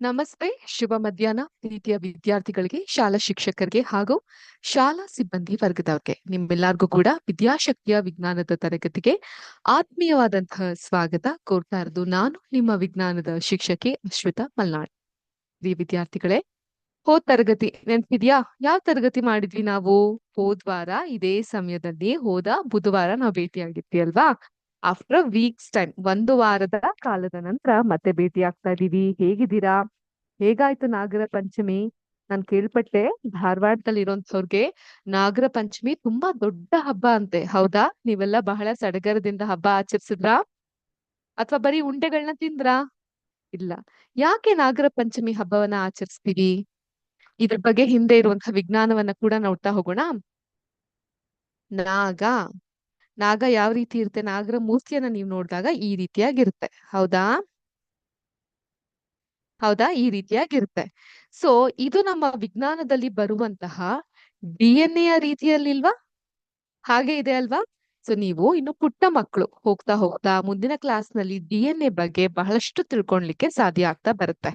ನಮಸ್ತೆ, ಶುಭ ಮಧ್ಯಾಹ್ನ. ಪ್ರೀತಿಯ ವಿದ್ಯಾರ್ಥಿಗಳಿಗೆ, ಶಾಲಾ ಶಿಕ್ಷಕರಿಗೆ ಹಾಗೂ ಶಾಲಾ ಸಿಬ್ಬಂದಿ ವರ್ಗದವರಿಗೆ. ನಿಮ್ಮೆಲ್ಲರಿಗೂ ಕೂಡ ವಿದ್ಯಾಶಕ್ತಿಯ ವಿಜ್ಞಾನದ ತರಗತಿಗೆ ಆತ್ಮೀಯವಾದಂತಹ ಸ್ವಾಗತ. ಕೋರ್ತಾ ಇರೋದು ನಾನು, ನಿಮ್ಮ ವಿಜ್ಞಾನದ ಶಿಕ್ಷಕಿ ಅಶ್ವಿತಾ ಮಲ್ನಾಡ್. ವಿದ್ಯಾರ್ಥಿಗಳೇ, ಹೋದ್ ತರಗತಿ ನೆನ್ಪಿದ್ಯಾ? ಯಾವ ತರಗತಿ ಮಾಡಿದ್ವಿ ನಾವು? ಹೋದ್ವಾರ ಇದೇ ಸಮಯದಲ್ಲಿ ಹೋದ ಬುಧವಾರ ನಾವು ಭೇಟಿಯಾಗಿದ್ವಿ ಅಲ್ವಾ? ಆಫ್ಟರ್ ವೀಕ್ಸ್ ಟೈಮ್ ಒಂದು ವಾರದ ಕಾಲದ ನಂತರ ಮತ್ತೆ ಭೇಟಿ ಆಗ್ತಾ ಇದೀವಿ ಹೇಗಿದ್ದೀರಾ? ಹೇಗಾಯ್ತು ನಾಗರ ಪಂಚಮಿ? ನಾನ್ ಕೇಳ್ಪಟ್ಟೆ, ಧಾರವಾಡದಲ್ಲಿ ಇರೋಂಥವ್ರಿಗೆ ನಾಗರ ಪಂಚಮಿ ತುಂಬಾ ದೊಡ್ಡ ಹಬ್ಬ ಅಂತೆ. ಹೌದಾ? ನೀವೆಲ್ಲ ಬಹಳ ಸಡಗರದಿಂದ ಹಬ್ಬ ಆಚರಿಸಿದ್ರಾ? ಅಥವಾ ಬರೀ ಉಂಡೆಗಳನ್ನ ತಿಂದ್ರಾ? ಇಲ್ಲ. ಯಾಕೆ ನಾಗರ ಪಂಚಮಿ ಹಬ್ಬವನ್ನ ಆಚರಿಸ್ತೀವಿ ಇದ್ರ ಬಗ್ಗೆ ಹಿಂದೆ ಇರುವಂತಹ ವಿಜ್ಞಾನವನ್ನ ಕೂಡ ನೋಡ್ತಾ ಹೋಗೋಣ. ನಾಗ ನಾಗ ಯಾವ ರೀತಿ ಇರುತ್ತೆ? ನಾಗರ ಮೂರ್ತಿಯನ್ನ ನೀವು ನೋಡಿದಾಗ ಈ ರೀತಿಯಾಗಿರುತ್ತೆ. ಹೌದಾ? ಹೌದಾ? ಈ ರೀತಿಯಾಗಿರುತ್ತೆ. ಸೊ ಇದು ನಮ್ಮ ವಿಜ್ಞಾನದಲ್ಲಿ ಬರುವಂತಹ ಡಿ ಎನ್ ಎ ರೀತಿಯಲ್ಲಿಲ್ವಾ? ಹಾಗೆ ಇದೆ ಅಲ್ವಾ? ಸೊ ನೀವು ಇನ್ನು ಪುಟ್ಟ ಮಕ್ಕಳು ಹೋಗ್ತಾ ಹೋಗ್ತಾ ಮುಂದಿನ ಕ್ಲಾಸ್ನಲ್ಲಿ ಡಿ ಎನ್ ಎ ಬಗ್ಗೆ ಬಹಳಷ್ಟು ತಿಳ್ಕೊಳ್ಲಿಕ್ಕೆ ಸಾಧ್ಯ ಆಗ್ತಾ ಬರುತ್ತೆ.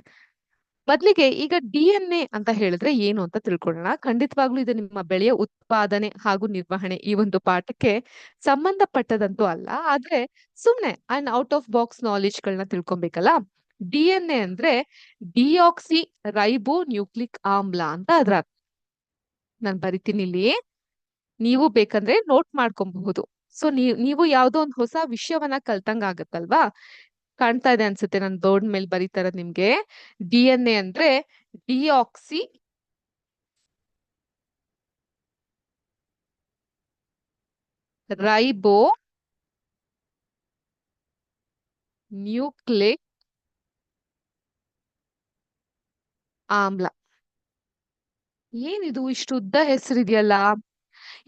ಮೊದ್ಲಿಗೆ ಈಗ ಡಿ ಎನ್ ಎ ಅಂತ ಹೇಳಿದ್ರೆ ಏನು ಅಂತ ತಿಳ್ಕೊಳ್ಳೋಣ. ಖಂಡಿತವಾಗ್ಲೂ ಇದು ನಿಮ್ಮ ಬೆಳೆಯ ಉತ್ಪಾದನೆ ಹಾಗೂ ನಿರ್ವಹಣೆ ಈ ಒಂದು ಪಾಠಕ್ಕೆ ಸಂಬಂಧಪಟ್ಟದಂತೂ ಅಲ್ಲ. ಆದ್ರೆ ಸುಮ್ನೆ and out of box knowledge ಗಳನ್ನ ತಿಳ್ಕೊಬೇಕಲ್ಲ. ಡಿ ಎನ್ ಎ ಅಂದ್ರೆ ಡಿಆಕ್ಸಿ ರೈಬೋ ನ್ಯೂಕ್ಲಿಕ್ ಆಮ್ಲ ಅಂತ ಅದ್ರ ನಾನು ಬರಿತೀನಿ ಇಲ್ಲಿ. ನೀವು ಬೇಕಂದ್ರೆ ನೋಟ್ ಮಾಡ್ಕೊಬಹುದು. ಸೊ ನೀವು ಯಾವ್ದೋ ಒಂದು ಹೊಸ ವಿಷಯವನ್ನ ಕಲ್ತಂಗ ಆಗತ್ತಲ್ವಾ ಕಾಣ್ತಾ ಇದೆ ಅನ್ಸುತ್ತೆ ನಾನು ಬೋರ್ಡ್ ಮೇಲೆ ಬರೀತಾರ ನಿಮ್ಗೆ. ಡಿ ಎನ್ ಎ ಅಂದ್ರೆ ಡಿಆಕ್ಸಿ ರೈಬೋ ನ್ಯೂಕ್ಲಿಕ್ ಆಮ್ಲ. ಏನಿದು ಇಷ್ಟು ಉದ್ದ ಹೆಸರಿದೆಯಲ್ಲ?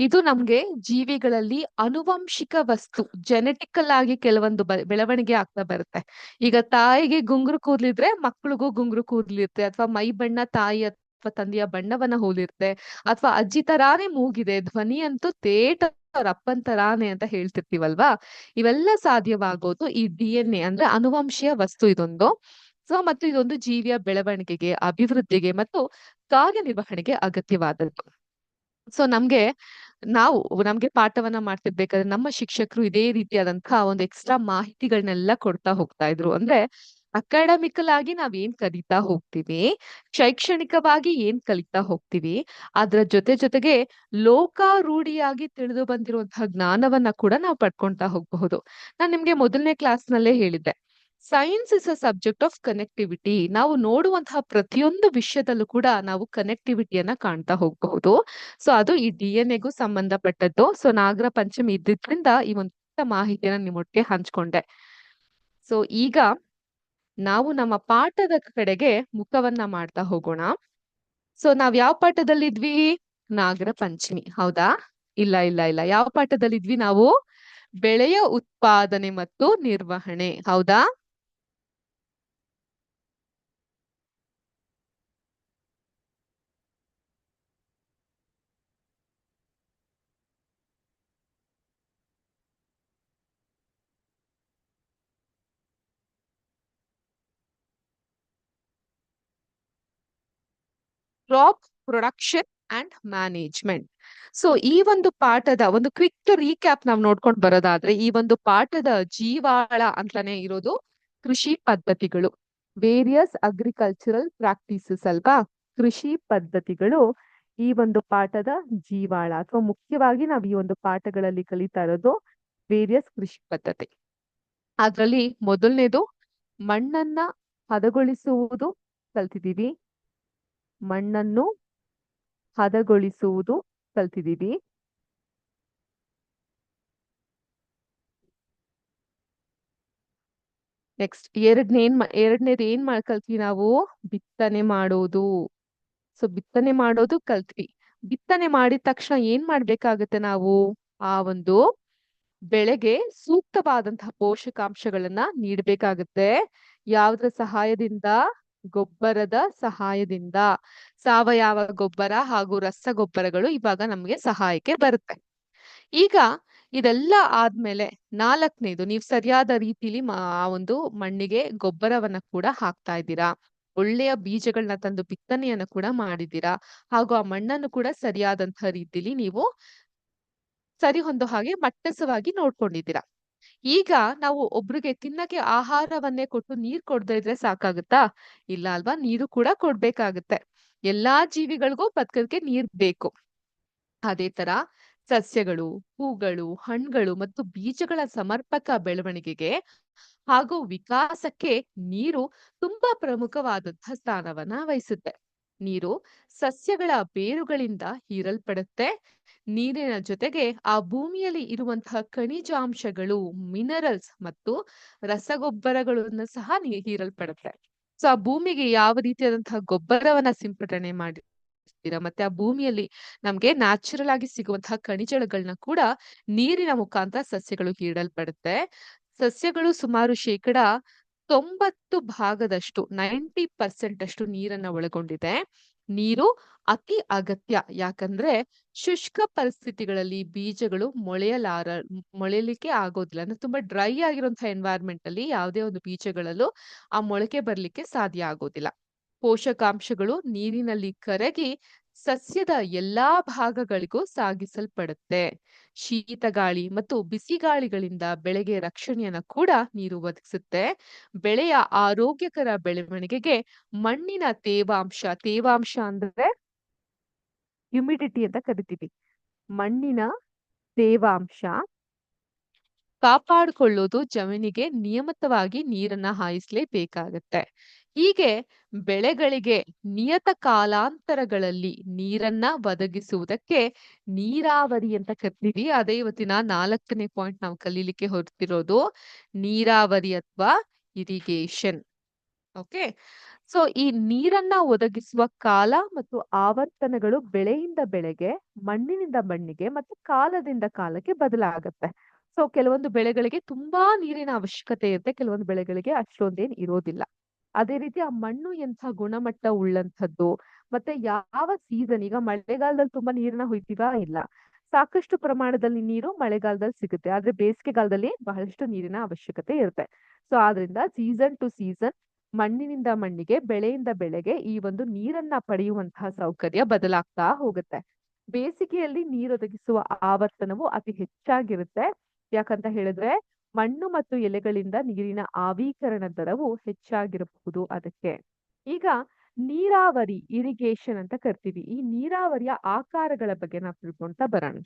ಇದು ನಮ್ಗೆ ಜೀವಿಗಳಲ್ಲಿ ಅನುವಂಶಿಕ ವಸ್ತು ಜೆನೆಟಿಕಲ್ ಆಗಿ ಕೆಲವೊಂದು ಬೆಳವಣಿಗೆ ಆಗ್ತಾ ಬರುತ್ತೆ. ಈಗ ತಾಯಿಗೆ ಗುಂಗುರು ಕೂದ್ಲಿದ್ರೆ ಮಕ್ಳಿಗೂ ಗುಂಗುರು ಕೂದ್ಲಿರುತ್ತೆ, ಅಥವಾ ಮೈ ಬಣ್ಣ ತಾಯಿ ಅಥವಾ ತಂದೆಯ ಬಣ್ಣವನ್ನ ಹೋಲಿರುತ್ತೆ, ಅಥವಾ ಅಜ್ಜಿ ತರಾನೇ ಮೂಗಿದೆ, ಧ್ವನಿ ಅಂತೂ ತೇಟ ಅಪ್ಪನ್ ತರಾನೇ ಅಂತ ಹೇಳ್ತಿರ್ತೀವಲ್ವಾ? ಇವೆಲ್ಲ ಸಾಧ್ಯವಾಗೋದು ಈ ಡಿ ಎನ್ ಎ ಅಂದ್ರೆ ಅನುವಂಶೀಯ ವಸ್ತು ಇದೊಂದು. ಸೊ, ಮತ್ತು ಇದೊಂದು ಜೀವಿಯ ಬೆಳವಣಿಗೆಗೆ, ಅಭಿವೃದ್ಧಿಗೆ ಮತ್ತು ಕಾರ್ಯನಿರ್ವಹಣೆಗೆ ಅಗತ್ಯವಾದದ್ದು. ಸೊ, ನಮ್ಗೆ ನಾವು ನಮ್ಗೆ ಪಾಠವನ್ನ ಮಾಡ್ತಿರ್ಬೇಕಾದ್ರೆ ನಮ್ಮ ಶಿಕ್ಷಕರು ಇದೇ ರೀತಿಯಾದಂತಹ ಒಂದು ಎಕ್ಸ್ಟ್ರಾ ಮಾಹಿತಿಗಳನ್ನೆಲ್ಲ ಕೊಡ್ತಾ ಹೋಗ್ತಾ ಇದ್ರು. ಅಂದ್ರೆ ಅಕಾಡೆಮಿಕಲ್ ಆಗಿ ನಾವ್ ಏನ್ ಕಲಿತಾ ಹೋಗ್ತೀವಿ, ಶೈಕ್ಷಣಿಕವಾಗಿ ಏನ್ ಕಲಿತಾ ಹೋಗ್ತೀವಿ, ಅದ್ರ ಜೊತೆ ಜೊತೆಗೆ ಲೋಕಾರೂಢಿಯಾಗಿ ತಿಳಿದು ಬಂದಿರುವಂತಹ ಜ್ಞಾನವನ್ನ ಕೂಡ ನಾವು ಪಡ್ಕೊಂತಾ ಹೋಗಬಹುದು. ನಾನ್ ನಿಮ್ಗೆ ಮೊದಲನೇ ಕ್ಲಾಸ್ ನಲ್ಲೇ ಹೇಳಿದ್ದೆ. Science is a subject of connectivity ನಾವು ನೋಡುವಂತಹ ಪ್ರತಿಯೊಂದು ವಿಷಯದಲ್ಲೂ ಕೂಡ ನಾವು ಕನೆಕ್ಟಿವಿಟಿಯನ್ನ ಕಾಣ್ತಾ ಹೋಗಬಹುದು. ಸೊ ಅದು ಈ ಡಿ ಎನ್ ಎಗೂ ಸಂಬಂಧಪಟ್ಟದ್ದು. ಸೊ ನಾಗರ ಪಂಚಮಿ ಇದ್ದಿದ್ರಿಂದ ಈ ಒಂದು ಮಾಹಿತಿಯನ್ನ ನಿಮ್ಮೊಟ್ಟಿಗೆ ಹಂಚ್ಕೊಂಡೆ. ಸೊ ಈಗ ನಾವು ನಮ್ಮ ಪಾಠದ ಕಡೆಗೆ ಮುಖವನ್ನ ಮಾಡ್ತಾ ಹೋಗೋಣ. ಸೊ ನಾವ್ ಯಾವ ಪಾಠದಲ್ಲಿದ್ವಿ ನಾಗರ ಪಂಚಮಿ. ಹೌದಾ? ಇಲ್ಲ ಇಲ್ಲ ಇಲ್ಲ. ಯಾವ ಪಾಠದಲ್ಲಿದ್ವಿ ನಾವು? ಬೆಳೆಯ ಉತ್ಪಾದನೆ ಮತ್ತು ನಿರ್ವಹಣೆ. ಹೌದಾ? Crop production and management so ಈ ಒಂದು ಪಾಠದ ಒಂದು ಕ್ವಿಕ್ ರೀಕ್ಯಾಪ್ ನಾವು ನೋಡ್ಕೊಂಡು ಬರೋದಾದ್ರೆ, ಈ ಒಂದು ಪಾಠದ ಜೀವಾಳ ಅಂತಾನೆ ಇರೋದು ಕೃಷಿ ಪದ್ಧತಿಗಳು. ವೇರಿಯಸ್ ಅಗ್ರಿಕಲ್ಚರಲ್ ಪ್ರಾಕ್ಟೀಸಸ್ ಅಲ್ವಾ? ಕೃಷಿ ಪದ್ಧತಿಗಳು ಈ ಒಂದು ಪಾಠದ ಜೀವಾಳ. ಅಥವಾ ಮುಖ್ಯವಾಗಿ ನಾವು ಈ ಒಂದು ಪಾಠಗಳಲ್ಲಿ ಕಲಿತಾ ಇರೋದು ವೇರಿಯಸ್ ಕೃಷಿ ಪದ್ಧತಿ. ಅದರಲ್ಲಿ ಮೊದಲನೇದು ಮಣ್ಣನ್ನ ಹದಗೊಳಿಸುವುದು ಕಲ್ತಿದೀವಿ ಮಣ್ಣನ್ನು ಹದಗೊಳಿಸುವುದು ಕಲ್ತಿದ್ದೀವಿ. ನೆಕ್ಸ್ಟ್ ಎರಡನೇ ಏನ್ ಎರಡನೇದು ಏನ್ ಮಾಡ್ ನಾವು? ಬಿತ್ತನೆ ಮಾಡೋದು. ಸೊ ಬಿತ್ತನೆ ಮಾಡೋದು ಕಲ್ತ್ವಿ. ಬಿತ್ತನೆ ಮಾಡಿದ ತಕ್ಷಣ ಏನ್ ಮಾಡ್ಬೇಕಾಗತ್ತೆ ನಾವು? ಆ ಒಂದು ಬೆಳೆಗೆ ಸೂಕ್ತವಾದಂತಹ ಪೋಷಕಾಂಶಗಳನ್ನ ನೀಡ್ಬೇಕಾಗತ್ತೆ. ಯಾವ್ದ್ರ ಸಹಾಯದಿಂದ ಗೊಬ್ಬರದ ಸಹಾಯದಿಂದ ಸಾವಯವ ಗೊಬ್ಬರ ಹಾಗೂ ರಸಗೊಬ್ಬರಗಳು ಇವಾಗ ನಮ್ಗೆ ಸಹಾಯಕ್ಕೆ ಬರುತ್ತೆ. ಈಗ ಇದೆಲ್ಲ ಆದ್ಮೇಲೆ ನಾಲ್ಕನೇದು ನೀವು ಸರಿಯಾದ ರೀತಿಲಿ ಆ ಒಂದು ಮಣ್ಣಿಗೆ ಗೊಬ್ಬರವನ್ನ ಕೂಡ ಹಾಕ್ತಾ ಇದ್ದೀರಾ? ಒಳ್ಳೆಯ ಬೀಜಗಳನ್ನ ತಂದು ಬಿತ್ತನೆಯನ್ನ ಕೂಡ ಮಾಡಿದ್ದೀರಾ? ಹಾಗೂ ಆ ಮಣ್ಣನ್ನು ಕೂಡ ಸರಿಯಾದಂತಹ ರೀತಿಲಿ ನೀವು ಸರಿ ಹೊಂದೋ ಹಾಗೆ ಮಟ್ಟಸವಾಗಿ ನೋಡ್ಕೊಂಡಿದ್ದೀರಾ? ಈಗ ನಾವು ಒಬ್ರಿಗೆ ತಿನ್ನಕ್ಕೆ ಆಹಾರವನ್ನೇ ಕೊಟ್ಟು ನೀರ್ ಕೊಡದೇ ಇದ್ರೆ ಸಾಕಾಗುತ್ತಾ? ಇಲ್ಲ ಅಲ್ವಾ? ನೀರು ಕೂಡ ಕೊಡ್ಬೇಕಾಗುತ್ತೆ. ಎಲ್ಲಾ ಜೀವಿಗಳಿಗೂ ಬದುಕೋದಕ್ಕೆ ನೀರ್ ಬೇಕು. ಅದೇ ತರ ಸಸ್ಯಗಳು, ಹೂಗಳು, ಹಣ್ಣುಗಳು ಮತ್ತು ಬೀಜಗಳ ಸಮರ್ಪಕ ಬೆಳವಣಿಗೆಗೆ ಹಾಗೂ ವಿಕಾಸಕ್ಕೆ ನೀರು ತುಂಬಾ ಪ್ರಮುಖವಾದಂತಹ ಸ್ಥಾನವನ್ನ ವಹಿಸುತ್ತೆ. ನೀರು ಸಸ್ಯಗಳ ಬೇರುಗಳಿಂದ ಹೀರಲ್ಪಡುತ್ತೆ. ನೀರಿನ ಜೊತೆಗೆ ಆ ಭೂಮಿಯಲ್ಲಿ ಇರುವಂತಹ ಖನಿಜಾಂಶಗಳು ಮಿನರಲ್ಸ್ ಮತ್ತು ರಸಗೊಬ್ಬರಗಳನ್ನು ಸಹ ಹೀರಲ್ಪಡುತ್ತೆ. ಸೊ ಆ ಭೂಮಿಗೆ ಯಾವ ರೀತಿಯಾದಂತಹ ಗೊಬ್ಬರವನ್ನ ಸಿಂಪಡಣೆ ಮಾಡಿ ಮತ್ತೆ ಆ ಭೂಮಿಯಲ್ಲಿ ನಮ್ಗೆ ನ್ಯಾಚುರಲ್ ಆಗಿ ಸಿಗುವಂತಹ ಖನಿಜಗಳನ್ನ ಕೂಡ ನೀರಿನ ಮುಖಾಂತರ ಸಸ್ಯಗಳು ಹೀರಲ್ಪಡುತ್ತೆ. ಸಸ್ಯಗಳು ಸುಮಾರು ಶೇಕಡ ತೊಂಬತ್ತು ಭಾಗದಷ್ಟು, ನೈಂಟಿ ಪರ್ಸೆಂಟ್ ಅಷ್ಟು ನೀರನ್ನ ಒಳಗೊಂಡಿದೆ. ನೀರು ಅತಿ ಅಗತ್ಯ. ಯಾಕಂದ್ರೆ ಶುಷ್ಕ ಪರಿಸ್ಥಿತಿಗಳಲ್ಲಿ ಬೀಜಗಳು ಮೊಳೆಯಲಾರ ಮೊಳೆಯಲಿಕ್ಕೆ ಆಗೋದಿಲ್ಲ. ಅಂದ್ರೆ ತುಂಬಾ ಡ್ರೈ ಆಗಿರುವಂತಹ ಎನ್ವೈರ್ಮೆಂಟ್ ಅಲ್ಲಿ ಯಾವುದೇ ಒಂದು ಬೀಜಗಳಲ್ಲೂ ಆ ಮೊಳಕೆ ಬರ್ಲಿಕ್ಕೆ ಸಾಧ್ಯ ಆಗೋದಿಲ್ಲ. ಪೋಷಕಾಂಶಗಳು ನೀರಿನಲ್ಲಿ ಕರಗಿ ಸಸ್ಯದ ಎಲ್ಲಾ ಭಾಗಗಳಿಗೂ ಸಾಗಿಸಲ್ಪಡುತ್ತೆ. ಶೀತ ಗಾಳಿ ಮತ್ತು ಬಿಸಿ ಗಾಳಿಗಳಿಂದ ಬೆಳೆಗೆ ರಕ್ಷಣೆಯನ್ನ ಕೂಡ ನೀರು ಒದಗಿಸುತ್ತೆ. ಬೆಳೆಯ ಆರೋಗ್ಯಕರ ಬೆಳವಣಿಗೆಗೆ ಮಣ್ಣಿನ ತೇವಾಂಶ ತೇವಾಂಶ ಅಂದ್ರೆ ಹ್ಯುಮಿಡಿಟಿ ಅಂತ ಕರಿತೀವಿ. ಮಣ್ಣಿನ ತೇವಾಂಶ ಕಾಪಾಡಿಕೊಳ್ಳೋದು ಜಮೀನಿಗೆ ನಿಯಮಿತವಾಗಿ ನೀರನ್ನ ಹಾಯಿಸ್ಲೇಬೇಕಾಗತ್ತೆ. ಹೀಗೆ ಬೆಳೆಗಳಿಗೆ ನಿಯತ ಕಾಲಾಂತರಗಳಲ್ಲಿ ನೀರನ್ನ ಒದಗಿಸುವುದಕ್ಕೆ ನೀರಾವರಿ ಅಂತ ಕರಿತೀವಿ. ಅದೇ ಇವತ್ತಿನ ನಾಲ್ಕನೇ ಪಾಯಿಂಟ್ ನಾವು ಕಲೀಲಿಕ್ಕೆ ಹೊರತಿರೋದು ನೀರಾವರಿ ಅಥವಾ ಇರಿಗೇಷನ್ ಓಕೆ ಸೊ ಈ ನೀರನ್ನ ಒದಗಿಸುವ ಕಾಲ ಮತ್ತು ಆವರ್ತನಗಳು ಬೆಳೆಯಿಂದ ಬೆಳೆಗೆ, ಮಣ್ಣಿನಿಂದ ಮಣ್ಣಿಗೆ ಮತ್ತು ಕಾಲದಿಂದ ಕಾಲಕ್ಕೆ ಬದಲಾಗತ್ತೆ. ಸೊ ಕೆಲವೊಂದು ಬೆಳೆಗಳಿಗೆ ತುಂಬಾ ನೀರಿನ ಅವಶ್ಯಕತೆ ಇರುತ್ತೆ, ಕೆಲವೊಂದು ಬೆಳೆಗಳಿಗೆ ಅಷ್ಟೊಂದೇನ್ ಇರೋದಿಲ್ಲ. ಅದೇ ರೀತಿ ಆ ಮಣ್ಣು ಎಂಥ ಗುಣಮಟ್ಟ ಉಳ್ಳಂಥದ್ದು, ಮತ್ತೆ ಯಾವ ಸೀಸನ್ ಈಗ ಮಳೆಗಾಲದಲ್ಲಿ ತುಂಬಾ ನೀರನ್ನ ಹೊಯ್ತೀವಾ ಇಲ್ಲ. ಸಾಕಷ್ಟು ಪ್ರಮಾಣದಲ್ಲಿ ನೀರು ಮಳೆಗಾಲದಲ್ಲಿ ಸಿಗುತ್ತೆ, ಆದ್ರೆ ಬೇಸಿಗೆಗಾಲದಲ್ಲಿ ಬಹಳಷ್ಟು ನೀರಿನ ಅವಶ್ಯಕತೆ ಇರುತ್ತೆ. ಸೊ ಆದ್ರಿಂದ ಸೀಸನ್ ಟು ಸೀಸನ್ ಮಣ್ಣಿನಿಂದ ಮಣ್ಣಿಗೆ, ಬೆಳೆಯಿಂದ ಬೆಳೆಗೆ ಈ ಒಂದು ನೀರನ್ನ ಪಡೆಯುವಂತಹ ಸೌಕರ್ಯ ಬದಲಾಗ್ತಾ ಹೋಗುತ್ತೆ. ಬೇಸಿಗೆಯಲ್ಲಿ ನೀರೊದಗಿಸುವ ಆವರ್ತನವು ಅತಿ ಹೆಚ್ಚಾಗಿರುತ್ತೆ. ಯಾಕಂತ ಹೇಳಿದ್ರೆ ಮಣ್ಣು ಮತ್ತು ಎಲೆಗಳಿಂದ ನೀರಿನ ಆವೀಕರಣ ದರವು ಹೆಚ್ಚಾಗಿರಬಹುದು ಅದಕ್ಕೆ. ಈಗ ನೀರಾವರಿ ಇರಿಗೇಷನ್ ಅಂತ ಕರಿತೀವಿ. ಈ ನೀರಾವರಿಯ ಆಕಾರಗಳ ಬಗ್ಗೆ ನಾವು ತಿಳ್ಕೊಂತ ಬರೋಣ.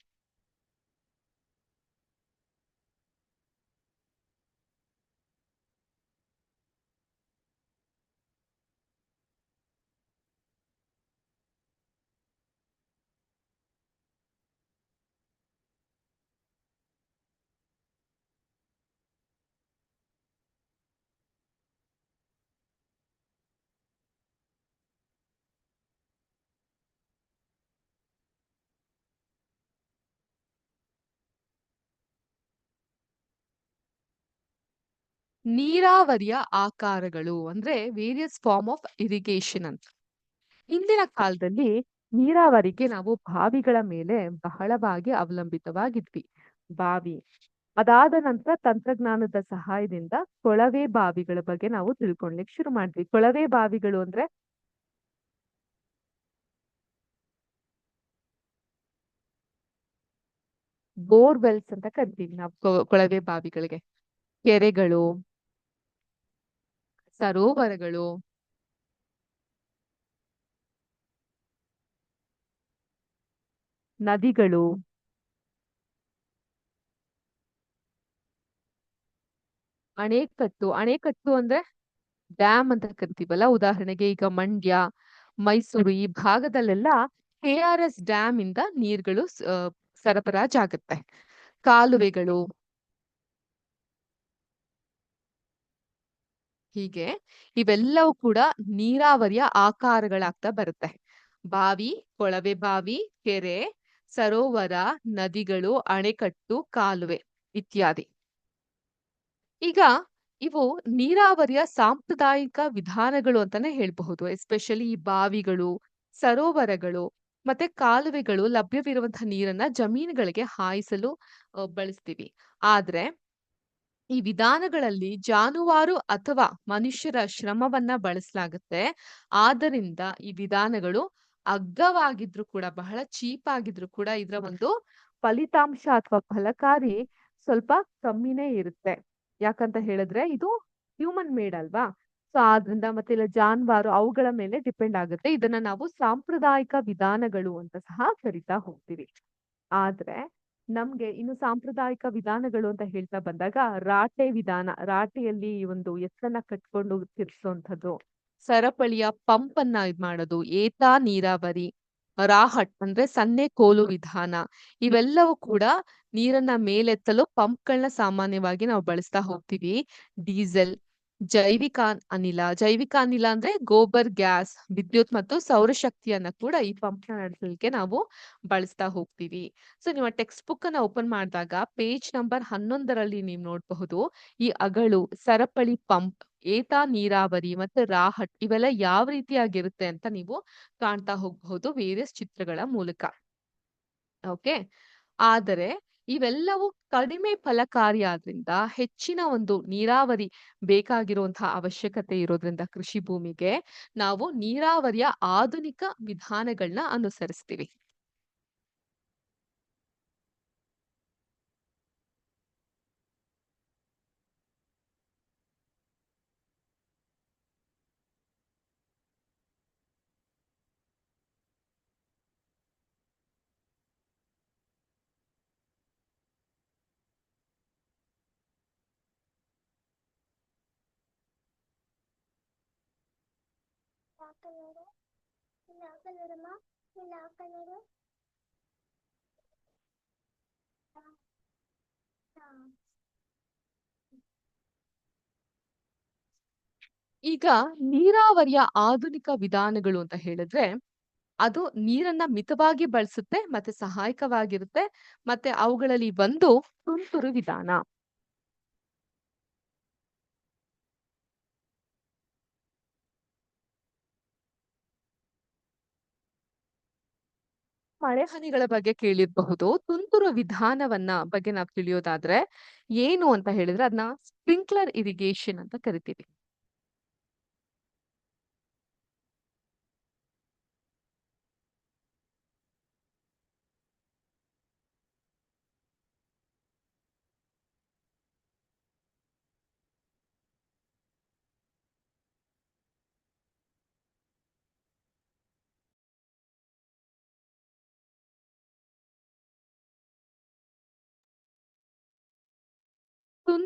ನೀರಾವರಿಯ ಆಕಾರಗಳು ಅಂದ್ರೆ ವೇರಿಯಸ್ ಫಾರ್ಮ್ ಆಫ್ ಇರಿಗೇಷನ್ ಅಂತ. ಹಿಂದಿನ ಕಾಲದಲ್ಲಿ ನೀರಾವರಿಗೆ ನಾವು ಬಾವಿಗಳ ಮೇಲೆ ಬಹಳವಾಗಿ ಅವಲಂಬಿತವಾಗಿದ್ವಿ. ಬಾವಿ. ಅದಾದ ನಂತರ ತಂತ್ರಜ್ಞಾನದ ಸಹಾಯದಿಂದ ಕೊಳವೆ ಬಾವಿಗಳ ಬಗ್ಗೆ ನಾವು ತಿಳ್ಕೊಳ್ಲಿಕ್ಕೆ ಶುರು ಮಾಡಿದ್ವಿ. ಕೊಳವೆ ಬಾವಿಗಳು ಅಂದ್ರೆ ಬೋರ್ವೆಲ್ಸ್ ಅಂತ ಕರಿತೀವಿ ನಾವು ಕೊಳವೆ ಬಾವಿಗಳಿಗೆ. ಕೆರೆಗಳು ಸರೋವರಗಳು. ನದಿಗಳು. ಅಣೆಕಟ್ಟು ಅಣೆಕಟ್ಟು ಅಂದ್ರೆ ಡ್ಯಾಮ್ ಅಂತ ಕರಿತೀವಲ್ಲ, ಉದಾಹರಣೆಗೆ ಈಗ ಮಂಡ್ಯ, ಮೈಸೂರು ಈ ಭಾಗದಲ್ಲೆಲ್ಲ ಕೆ ಆರ್ ಎಸ್ ಡ್ಯಾಮ್ ಇಂದ ನೀರುಗಳು ಸರಬರಾಜಾಗುತ್ತೆ. ಕಾಲುವೆಗಳು. ಹೀಗೆ ಇವೆಲ್ಲವೂ ಕೂಡ ನೀರಾವರಿಯ ಆಕಾರಗಳಾಗ್ತಾ ಬರುತ್ತೆ. ಬಾವಿ, ಕೊಳವೆ ಬಾವಿ, ಕೆರೆ, ಸರೋವರ, ನದಿಗಳು, ಅಣೆಕಟ್ಟು, ಕಾಲುವೆ ಇತ್ಯಾದಿ. ಈಗ ಇವು ನೀರಾವರಿಯ ಸಾಂಪ್ರದಾಯಿಕ ವಿಧಾನಗಳು ಅಂತಾನೆ ಹೇಳ್ಬಹುದು. ಎಸ್ಪೆಷಲಿ ಈ ಬಾವಿಗಳು, ಸರೋವರಗಳು ಮತ್ತೆ ಕಾಲುವೆಗಳು ಲಭ್ಯವಿರುವಂತಹ ನೀರನ್ನ ಜಮೀನುಗಳಿಗೆ ಹಾಯಿಸಲು ಬಳಸ್ತೀವಿ. ಆದ್ರೆ ಈ ವಿಧಾನಗಳಲ್ಲಿ ಜಾನುವಾರು ಅಥವಾ ಮನುಷ್ಯರ ಶ್ರಮವನ್ನ ಬಳಸಲಾಗುತ್ತೆ. ಆದ್ದರಿಂದ ಈ ವಿಧಾನಗಳು ಅಗ್ಗವಾಗಿದ್ರು ಕೂಡ ಬಹಳ ಚೀಪ್ ಆಗಿದ್ರು ಕೂಡ ಇದರ ಒಂದು ಫಲಿತಾಂಶ ಅಥವಾ ಫಲಕಾರಿ ಸ್ವಲ್ಪ ಕಮ್ಮಿನೇ ಇರುತ್ತೆ. ಯಾಕಂತ ಹೇಳಿದ್ರೆ ಇದು ಹ್ಯೂಮನ್ ಮೇಡ್ ಅಲ್ವಾ? ಸೊ ಆದ್ರಿಂದ ಮತ್ತೆ ಇಲ್ಲ ಜಾನುವಾರು ಅವುಗಳ ಮೇಲೆ ಡಿಪೆಂಡ್ ಆಗುತ್ತೆ. ಇದನ್ನ ನಾವು ಸಾಂಪ್ರದಾಯಿಕ ವಿಧಾನಗಳು ಅಂತ ಸಹ ಕರಿತಾ ಹೋಗ್ತೀವಿ. ಆದ್ರೆ ನಮ್ಗೆ ಇನ್ನು ಸಾಂಪ್ರದಾಯಿಕ ವಿಧಾನಗಳು ಅಂತ ಹೇಳ್ತಾ ಬಂದಾಗ ರಾಟೆ ವಿಧಾನ, ರಾಟೆಯಲ್ಲಿ ಒಂದು ಎತ್ತನ್ನ ಕಟ್ಕೊಂಡು ತಿರ್ಸುವಂಥದ್ದು ಸರಪಳಿಯ ಪಂಪ್ ಅನ್ನ ಇದ್ ಮಾಡೋದು, ಏತಾ ನೀರಾವರಿ, ರಾಹಟ್ ಅಂದ್ರೆ ಸನ್ನೆ ಕೋಲು ವಿಧಾನ. ಇವೆಲ್ಲವೂ ಕೂಡ ನೀರನ್ನ ಮೇಲೆತ್ತಲು ಪಂಪ್ಗಳನ್ನ ಸಾಮಾನ್ಯವಾಗಿ ನಾವು ಬಳಸ್ತಾ ಹೋಗ್ತೀವಿ. ಡೀಸೆಲ್ ಜೈವಿಕ ಅನಿಲ ಜೈವಿಕ ಅನಿಲ ಅಂದ್ರೆ ಗೋಬರ್, ಗ್ಯಾಸ್, ವಿದ್ಯುತ್ ಮತ್ತು ಸೌರಶಕ್ತಿಯನ್ನ ಕೂಡ ಈ ಪಂಪ್ನ ನಡೆಸಲಿಕ್ಕೆ ನಾವು ಬಳಸ್ತಾ ಹೋಗ್ತೀವಿ. ಸೊ ನಿಮ್ಮ ಟೆಕ್ಸ್ಟ್ ಬುಕ್ ಅನ್ನ ಓಪನ್ ಮಾಡಿದಾಗ ಪೇಜ್ ನಂಬರ್ ಹನ್ನೊಂದರಲ್ಲಿ ನೀವು ನೋಡಬಹುದು. ಈ ಅಗಳು, ಸರಪಳಿ ಪಂಪ್ ಏತ ನೀರಾವರಿ ಮತ್ತೆ ರಾಹಟ್ ಇವೆಲ್ಲ ಯಾವ ರೀತಿಯಾಗಿರುತ್ತೆ ಅಂತ ನೀವು ಕಾಣ್ತಾ ಹೋಗಬಹುದು. ವೇರಿಯಸ್ ಚಿತ್ರಗಳ ಮೂಲಕ. ಓಕೆ ಆದರೆ ಇವೆಲ್ಲವೂ ಕಡಿಮೆ ಫಲಕಾರಿಯಾದ್ರಿಂದ ಹೆಚ್ಚಿನ ಒಂದು ನೀರಾವರಿ ಬೇಕಾಗಿರುವಂತಹ ಅವಶ್ಯಕತೆ ಇರೋದ್ರಿಂದ ಕೃಷಿ ಭೂಮಿಗೆ ನಾವು ನೀರಾವರಿಯ ಆಧುನಿಕ ವಿಧಾನಗಳನ್ನ ಅನುಸರಿಸ್ತೀವಿ. ಈಗ ನೀರಾವರಿಯ ಆಧುನಿಕ ವಿಧಾನಗಳು ಅಂತ ಹೇಳಿದ್ರೆ, ಅದು ನೀರನ್ನ ಮಿತವಾಗಿ ಬಳಸುತ್ತೆ, ಮತ್ತೆ ಸಹಾಯಕವಾಗಿರುತ್ತೆ, ಮತ್ತೆ ಅವುಗಳಲ್ಲಿ ಒಂದು ತುಂತುರು ವಿಧಾನ. ಮಳೆ ಹನಿಗಳ ಬಗ್ಗೆ ಕೇಳಿರಬಹುದು. ತುಂತುರು ವಿಧಾನವನ್ನ ಬಗ್ಗೆ ನಾವು ತಿಳಿಯೋದಾದ್ರೆ, ಏನು ಅಂತ ಹೇಳಿದ್ರೆ ಅದನ್ನ ಸ್ಪ್ರಿಂಕ್ಲರ್ ಇರಿಗೇಷನ್ ಅಂತ ಕರಿತೀವಿ.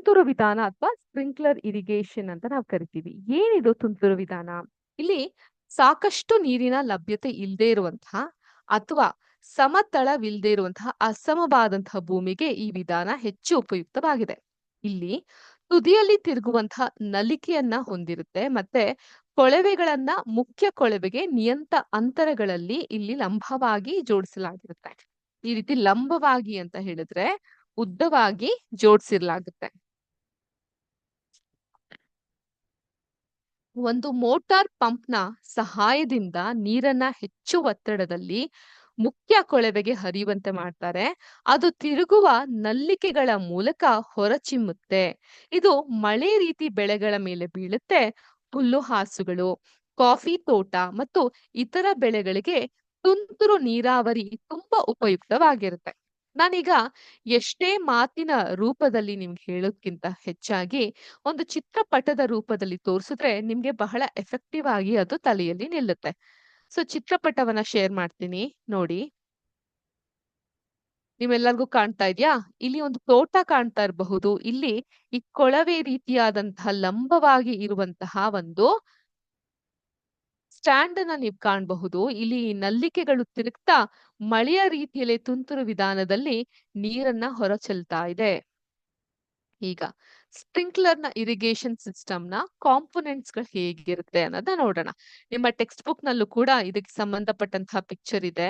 ತುಂತುರು ವಿಧಾನ ಅಥವಾ ಸ್ಪ್ರಿಂಕ್ಲರ್ ಇರಿಗೇಷನ್ ಅಂತ ನಾವು ಕರಿತೀವಿ. ಏನಿದು ತುಂತುರು ವಿಧಾನ? ಇಲ್ಲಿ ಸಾಕಷ್ಟು ನೀರಿನ ಲಭ್ಯತೆ ಇಲ್ಲದೆ ಇರುವಂತಹ ಅಥವಾ ಸಮತಳವಿಲ್ಲದೆ ಇರುವಂತಹ ಅಸಮವಾದಂತಹ ಭೂಮಿಗೆ ಈ ವಿಧಾನ ಹೆಚ್ಚು ಉಪಯುಕ್ತವಾಗಿದೆ. ಇಲ್ಲಿ ತುದಿಯಲ್ಲಿ ತಿರುಗುವಂತಹ ನಲಿಕೆಯನ್ನ ಹೊಂದಿರುತ್ತೆ ಮತ್ತೆ ಕೊಳವೆಗಳನ್ನ ಮುಖ್ಯ ಕೊಳವೆಗೆ ನಿಯಂತ ಅಂತರಗಳಲ್ಲಿ ಇಲ್ಲಿ ಲಂಬವಾಗಿ ಜೋಡಿಸಲಾಗಿರುತ್ತೆ. ಈ ರೀತಿ ಲಂಬವಾಗಿ ಅಂತ ಹೇಳಿದ್ರೆ ಉದ್ದವಾಗಿ ಜೋಡಿಸಿರ್ಲಾಗುತ್ತೆ. ಒಂದು ಮೋಟಾರ್ ಪಂಪ್ನ ಸಹಾಯದಿಂದ ನೀರನ್ನ ಹೆಚ್ಚು ಒತ್ತಡದಲ್ಲಿ ಮುಖ್ಯ ಕೊಳವೆಗೆ ಹರಿಯುವಂತೆ ಮಾಡ್ತಾರೆ. ಅದು ತಿರುಗುವ ನಲ್ಲಿಕೆಗಳ ಮೂಲಕ ಹೊರಚಿಮ್ಮುತ್ತೆ. ಇದು ಮಳೆ ರೀತಿ ಬೆಳೆಗಳ ಮೇಲೆ ಬೀಳುತ್ತೆ. ಹುಲ್ಲು ಹಾಸುಗಳು, ಕಾಫಿ ತೋಟ ಮತ್ತು ಇತರ ಬೆಳೆಗಳಿಗೆ ತುಂತುರು ನೀರಾವರಿ ತುಂಬಾ ಉಪಯುಕ್ತವಾಗಿರುತ್ತೆ. ನಾನೀಗ ಎಷ್ಟೇ ಮಾತಿನ ರೂಪದಲ್ಲಿ ನಿಮ್ಗೆ ಹೇಳೋದ್ಕಿಂತ ಹೆಚ್ಚಾಗಿ ಒಂದು ಚಿತ್ರಪಟದ ರೂಪದಲ್ಲಿ ತೋರಿಸಿದ್ರೆ ನಿಮ್ಗೆ ಬಹಳ ಎಫೆಕ್ಟಿವ್ ಆಗಿ ಅದು ತಲೆಯಲ್ಲಿ ನಿಲ್ಲುತ್ತೆ. ಸೊ ಚಿತ್ರಪಟವನ್ನ ಶೇರ್ ಮಾಡ್ತೀನಿ, ನೋಡಿ. ನಿಮ್ಮೆಲ್ಲರಿಗೂ ಕಾಣ್ತಾ ಇದ್ಯಾ? ಇಲ್ಲಿ ಒಂದು ತೋಟ ಕಾಣ್ತಾ ಇರಬಹುದು. ಇಲ್ಲಿ ಈ ಕೊಳವೆ ರೀತಿಯಾದಂತಹ ಲಂಬವಾಗಿ ಇರುವಂತಹ ಒಂದು ಸ್ಟ್ಯಾಂಡ್ ಅನ್ನ ನೀವು ಕಾಣಬಹುದು. ಇಲ್ಲಿ ನಲ್ಲಿಕೆಗಳು ತಿರುಗ್ತಾ ಮಳೆಯ ರೀತಿಯಲ್ಲಿ ತುಂತುರು ವಿಧಾನದಲ್ಲಿ ನೀರನ್ನ ಹೊರಚೆಲ್ತಾ ಇದೆ. ಈಗ ಸ್ಪ್ರಿಂಕ್ಲರ್ನ ಇರಿಗೇಷನ್ ಸಿಸ್ಟಮ್ನ ಕಾಂಪೊನೆಂಟ್ಸ್ಗಳು ಹೇಗಿರುತ್ತೆ ಅನ್ನೋದನ್ನ ನೋಡೋಣ. ನಿಮ್ಮ ಟೆಕ್ಸ್ಟ್ ಬುಕ್ ನಲ್ಲೂ ಕೂಡ ಇದಕ್ಕೆ ಸಂಬಂಧಪಟ್ಟಂತಹ ಪಿಕ್ಚರ್ ಇದೆ.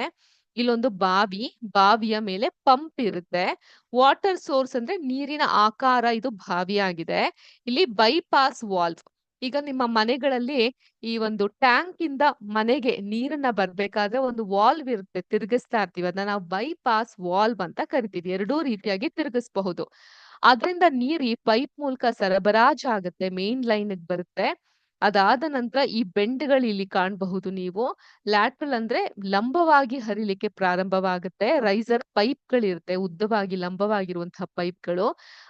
ಇಲ್ಲೊಂದು ಬಾವಿ, ಬಾವಿಯ ಮೇಲೆ ಪಂಪ್ ಇರುತ್ತೆ. ವಾಟರ್ ಸೋರ್ಸ್ ಅಂದ್ರೆ ನೀರಿನ ಆಕಾರ ಇದು ಬಾವಿಯಾಗಿದೆ. ಇಲ್ಲಿ ಬೈಪಾಸ್ ವಾಲ್ವ್ ಈಗ ನಿಮ್ಮ ಮನೆಗಳಲ್ಲಿ ಈ ಒಂದು ಟ್ಯಾಂಕ್ ಇಂದ ಮನೆಗೆ ನೀರನ್ನ ಬರ್ಬೇಕಾದ್ರೆ ಒಂದು ವಾಲ್ವ್ ಇರುತ್ತೆ, ತಿರುಗಿಸ್ತಾ ಇರ್ತೀವಿ. ಅದನ್ನ ನಾವು ಬೈಪಾಸ್ ವಾಲ್ವ್ ಅಂತ ಕರಿತೀವಿ. ಎರಡೂ ರೀತಿಯಾಗಿ ತಿರುಗಿಸಬಹುದು. ಅದರಿಂದ ನೀರು ಈ ಪೈಪ್ ಮೂಲಕ ಸರಬರಾಜು ಆಗುತ್ತೆ ಮೇನ್ ಲೈನ್ ಬರುತ್ತೆ. ಅದಾದ ನಂತರ ಈ ಬೆಂಡ್ಗಳು ಇಲ್ಲಿ ಕಾಣಬಹುದು ನೀವು. ಲ್ಯಾಟ್ರಲ್ ಅಂದ್ರೆ ಲಂಬವಾಗಿ ಹರಿಲಿಕ್ಕೆ ಪ್ರಾರಂಭವಾಗುತ್ತೆ. ರೈಸರ್ ಪೈಪ್ಗಳಿರುತ್ತೆ ಉದ್ದವಾಗಿ ಲಂಬವಾಗಿರುವಂತಹ ಪೈಪ್ಗಳು.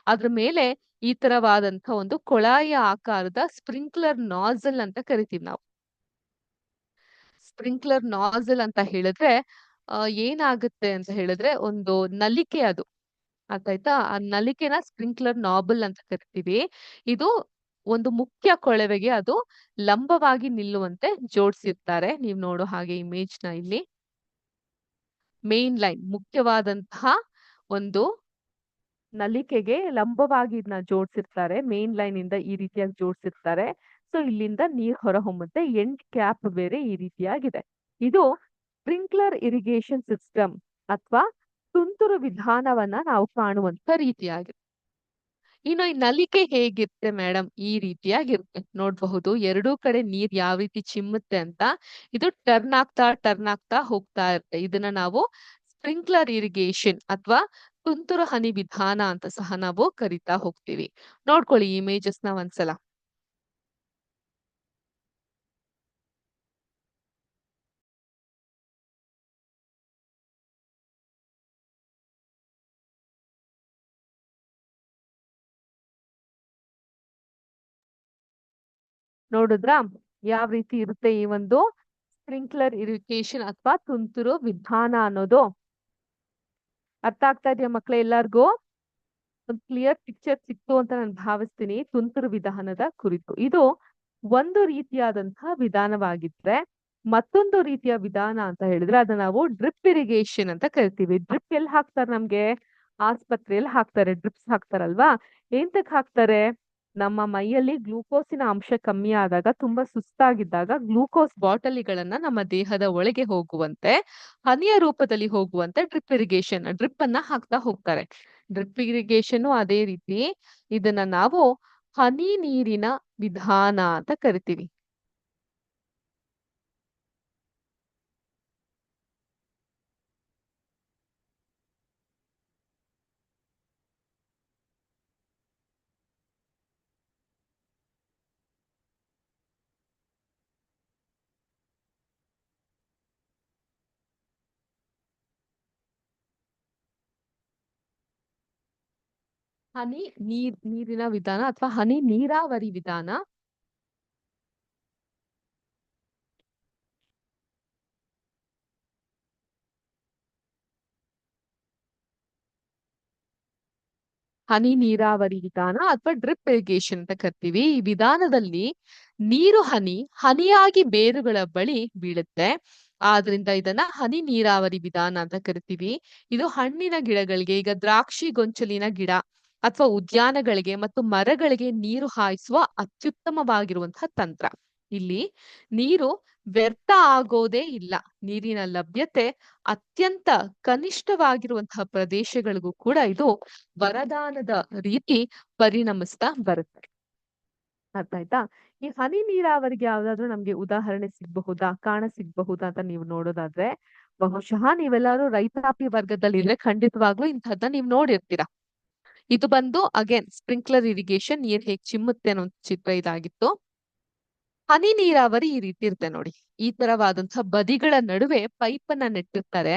ಅದ್ರ ಮೇಲೆ ಈ ತರವಾದಂತಹ ಒಂದು ಕೊಳಾಯ ಆಕಾರದ ಸ್ಪ್ರಿಂಕ್ಲರ್ ನಾಜಲ್ ಅಂತ ಕರಿತೀವಿ ನಾವು. ಸ್ಪ್ರಿಂಕ್ಲರ್ ನಾಜಲ್ ಅಂತ ಹೇಳಿದ್ರೆ ಏನಾಗುತ್ತೆ ಅಂತ ಹೇಳಿದ್ರೆ ಒಂದು ನಲಿಕೆ ಅದು. ಅರ್ಥಾಯ್ತಾ? ಆ ನಲಿಕೆನ ಸ್ಪ್ರಿಂಕ್ಲರ್ ನಾಬಲ್ ಅಂತ ಕರಿತೀವಿ. ಇದು ಒಂದು ಮುಖ್ಯ ಕೊಳವೆಗೆ ಅದು ಲಂಬವಾಗಿ ನಿಲ್ಲುವಂತೆ ಜೋಡಿಸಿರ್ತಾರೆ. ನೀವು ನೋಡೋ ಹಾಗೆ ಇಮೇಜ್ನ ಇಲ್ಲಿ. ಮೇನ್ ಲೈನ್ ಮುಖ್ಯವಾದಂತಹ ಒಂದು ನಲಿಕೆಗೆ ಲಂಬವಾಗಿ ಇದನ್ನ ಜೋಡಿಸಿರ್ತಾರೆ. ಮೇನ್ ಲೈನ್ ಇಂದ ಈ ರೀತಿಯಾಗಿ ಜೋಡಿಸಿರ್ತಾರೆ. ಸೊ ಇಲ್ಲಿಂದ ನೀರ್ ಹೊರಹೊಮ್ಮುತ್ತೆ. ಎಂಡ್ ಕ್ಯಾಪ್ ಬೇರೆ ಈ ರೀತಿಯಾಗಿದೆ. ಇದು ಸ್ಪ್ರಿಂಕ್ಲರ್ ಇರಿಗೇಷನ್ ಸಿಸ್ಟಮ್ ಅಥವಾ ತುಂತುರು ವಿಧಾನವನ್ನ ನಾವು ಕಾಣುವಂತ ರೀತಿಯಾಗಿದೆ ಇನ್ನು ಈ ನಲಿಕೆ ಹೇಗಿರುತ್ತೆ ಮೇಡಮ್? ಈ ರೀತಿಯಾಗಿರುತ್ತೆ. ನೋಡ್ಬಹುದು, ಎರಡೂ ಕಡೆ ನೀರ್ ಯಾವ ರೀತಿ ಚಿಮ್ಮುತ್ತೆ ಅಂತ ಇದು ಟರ್ನ್ ಆಗ್ತಾ ಟರ್ನ್ ಆಗ್ತಾ ಹೋಗ್ತಾ ಇರುತ್ತೆ. ಇದನ್ನ ನಾವು ಸ್ಪ್ರಿಂಕ್ಲರ್ ಇರಿಗೇಷನ್ ಅಥವಾ ತುಂತುರು ಹನಿ ವಿಧಾನ ಅಂತ ಸಹ ನಾವು ಕರಿತಾ ಹೋಗ್ತೀವಿ. ನೋಡ್ಕೊಳ್ಳಿ ಇಮೇಜಸ್ನ ಒಂದ್ಸಲ. ನೋಡಿದ್ರಾ? ಯಾವ ರೀತಿ ಇರುತ್ತೆ ಈ ಒಂದು ಸ್ಪ್ರಿಂಕ್ಲರ್ ಇರಿಗೇಷನ್ ಅಥವಾ ತುಂತುರು ವಿಧಾನ ಅನ್ನೋದು? ಅರ್ಥ ಆಗ್ತಾ ಇದೆಯಾ ಮಕ್ಳ ಎಲ್ಲಾರ್ಗೂ? ಒಂದು ಕ್ಲಿಯರ್ ಪಿಕ್ಚರ್ ಸಿಕ್ತು ಅಂತ ನಾನು ಭಾವಿಸ್ತೀನಿ. ತುಂತುರು ವಿಧಾನದ ಕುರಿತು. ಇದು ಒಂದು ರೀತಿಯಾದಂತಹ ವಿಧಾನವಾಗಿದ್ರೆ ಮತ್ತೊಂದು ರೀತಿಯ ವಿಧಾನ ಅಂತ ಹೇಳಿದ್ರೆ ಅದನ್ನ ನಾವು ಡ್ರಿಪ್ ಇರಿಗೇಷನ್ ಅಂತ ಕರಿತೀವಿ. ಡ್ರಿಪ್ ಎಲ್ಲಿ ಹಾಕ್ತಾರೆ ನಮ್ಗೆ? ಆಸ್ಪತ್ರೆಯಲ್ಲಿ ಹಾಕ್ತಾರೆ. ಡ್ರಿಪ್ಸ್ ಹಾಕ್ತಾರಲ್ವಾ? ಎಂತಕ್ ಹಾಕ್ತಾರೆ? ನಮ್ಮ ಮೈಯಲ್ಲಿ ಗ್ಲೂಕೋಸಿನ ಅಂಶ ಕಮ್ಮಿ ಆದಾಗ, ತುಂಬಾ ಸುಸ್ತಾಗಿದ್ದಾಗ ಗ್ಲೂಕೋಸ್ ಬಾಟಲಿಗಳನ್ನ ನಮ್ಮ ದೇಹದ ಒಳಗೆ ಹೋಗುವಂತೆ, ಹನಿಯ ರೂಪದಲ್ಲಿ ಹೋಗುವಂತೆ ಡ್ರಿಪ್ ಇರಿಗೇಷನ್ ಡ್ರಿಪ್ ಅನ್ನ ಹಾಕ್ತಾ ಹೋಗ್ತಾರೆ. ಡ್ರಿಪ್ ಇರಿಗೇಷನ್ ಅದೇ ರೀತಿ ಇದನ್ನ ನಾವು ಹನಿ ನೀರಿನ ವಿಧಾನ ಅಂತ ಕರಿತೀವಿ. ಹನಿ ನೀರ್, ನೀರಿನ ವಿಧಾನ ಅಥವಾ ಹನಿ ನೀರಾವರಿ ವಿಧಾನ? ಹನಿ ನೀರಾವರಿ ವಿಧಾನ ಅಥವಾ ಡ್ರಿಪ್ ಇರಿಗೇಷನ್ ಅಂತ ಕರಿತೀವಿ. ಈ ವಿಧಾನದಲ್ಲಿ ನೀರು ಹನಿ, ಹನಿಯಾಗಿ ಬೇರುಗಳ ಬಳಿ ಬೀಳುತ್ತೆ. ಆದ್ರಿಂದ ಇದನ್ನ ಹನಿ ನೀರಾವರಿ ವಿಧಾನ ಅಂತ ಕರಿತೀವಿ. ಇದು ಹಣ್ಣಿನ ಗಿಡಗಳಿಗೆ, ಈಗ ದ್ರಾಕ್ಷಿ ಗೊಂಚಲಿನ ಗಿಡ. ಅಥವಾ ಉದ್ಯಾನಗಳಿಗೆ ಮತ್ತು ಮರಗಳಿಗೆ ನೀರು ಹಾಯಿಸುವ ಅತ್ಯುತ್ತಮವಾಗಿರುವಂತಹ ತಂತ್ರ. ಇಲ್ಲಿ ನೀರು ವ್ಯರ್ಥ ಆಗೋದೇ ಇಲ್ಲ. ನೀರಿನ ಲಭ್ಯತೆ ಅತ್ಯಂತ ಕನಿಷ್ಠವಾಗಿರುವಂತಹ ಪ್ರದೇಶಗಳಿಗೂ ಕೂಡ ಇದು ವರದಾನದ ರೀತಿ ಪರಿಣಮಿಸ್ತಾ ಬರುತ್ತೆ. ಅರ್ಥ ಆಯ್ತಾ? ಈ ಹನಿ ನೀರಾವರಿಗೆ ಯಾವ್ದಾದ್ರು ನಮ್ಗೆ ಉದಾಹರಣೆ ಸಿಗ್ಬಹುದಾ? ಕಾಣ ಸಿಗ್ಬಹುದಾ ಅಂತ ನೀವು ನೋಡೋದಾದ್ರೆ, ಬಹುಶಃ ನೀವೆಲ್ಲರೂ ರೈತಾಪಿ ವರ್ಗದಲ್ಲಿ ಇದ್ರೆ ಖಂಡಿತವಾಗ್ಲೂ ಇಂಥದ್ದನ್ನ ನೀವು ನೋಡಿರ್ತೀರಾ. ಇದು ಬಂದು ಅಗೇನ್ ಸ್ಪ್ರಿಂಕ್ಲರ್ ಇರಿಗೇಷನ್ ನೀರ್ ಹೇಗ್ ಚಿಮ್ಮುತ್ತೆ ಅನ್ನೋ ಚಿತ್ರ ಇದಾಗಿತ್ತು. ಹನಿ ನೀರಾವರಿ ಈ ರೀತಿ ಇರುತ್ತೆ ನೋಡಿ. ಈ ತರವಾದಂತಹ ಬದಿಗಳ ನಡುವೆ ಪೈಪ್ ಅನ್ನ ನೆಟ್ಟಿರ್ತಾರೆ.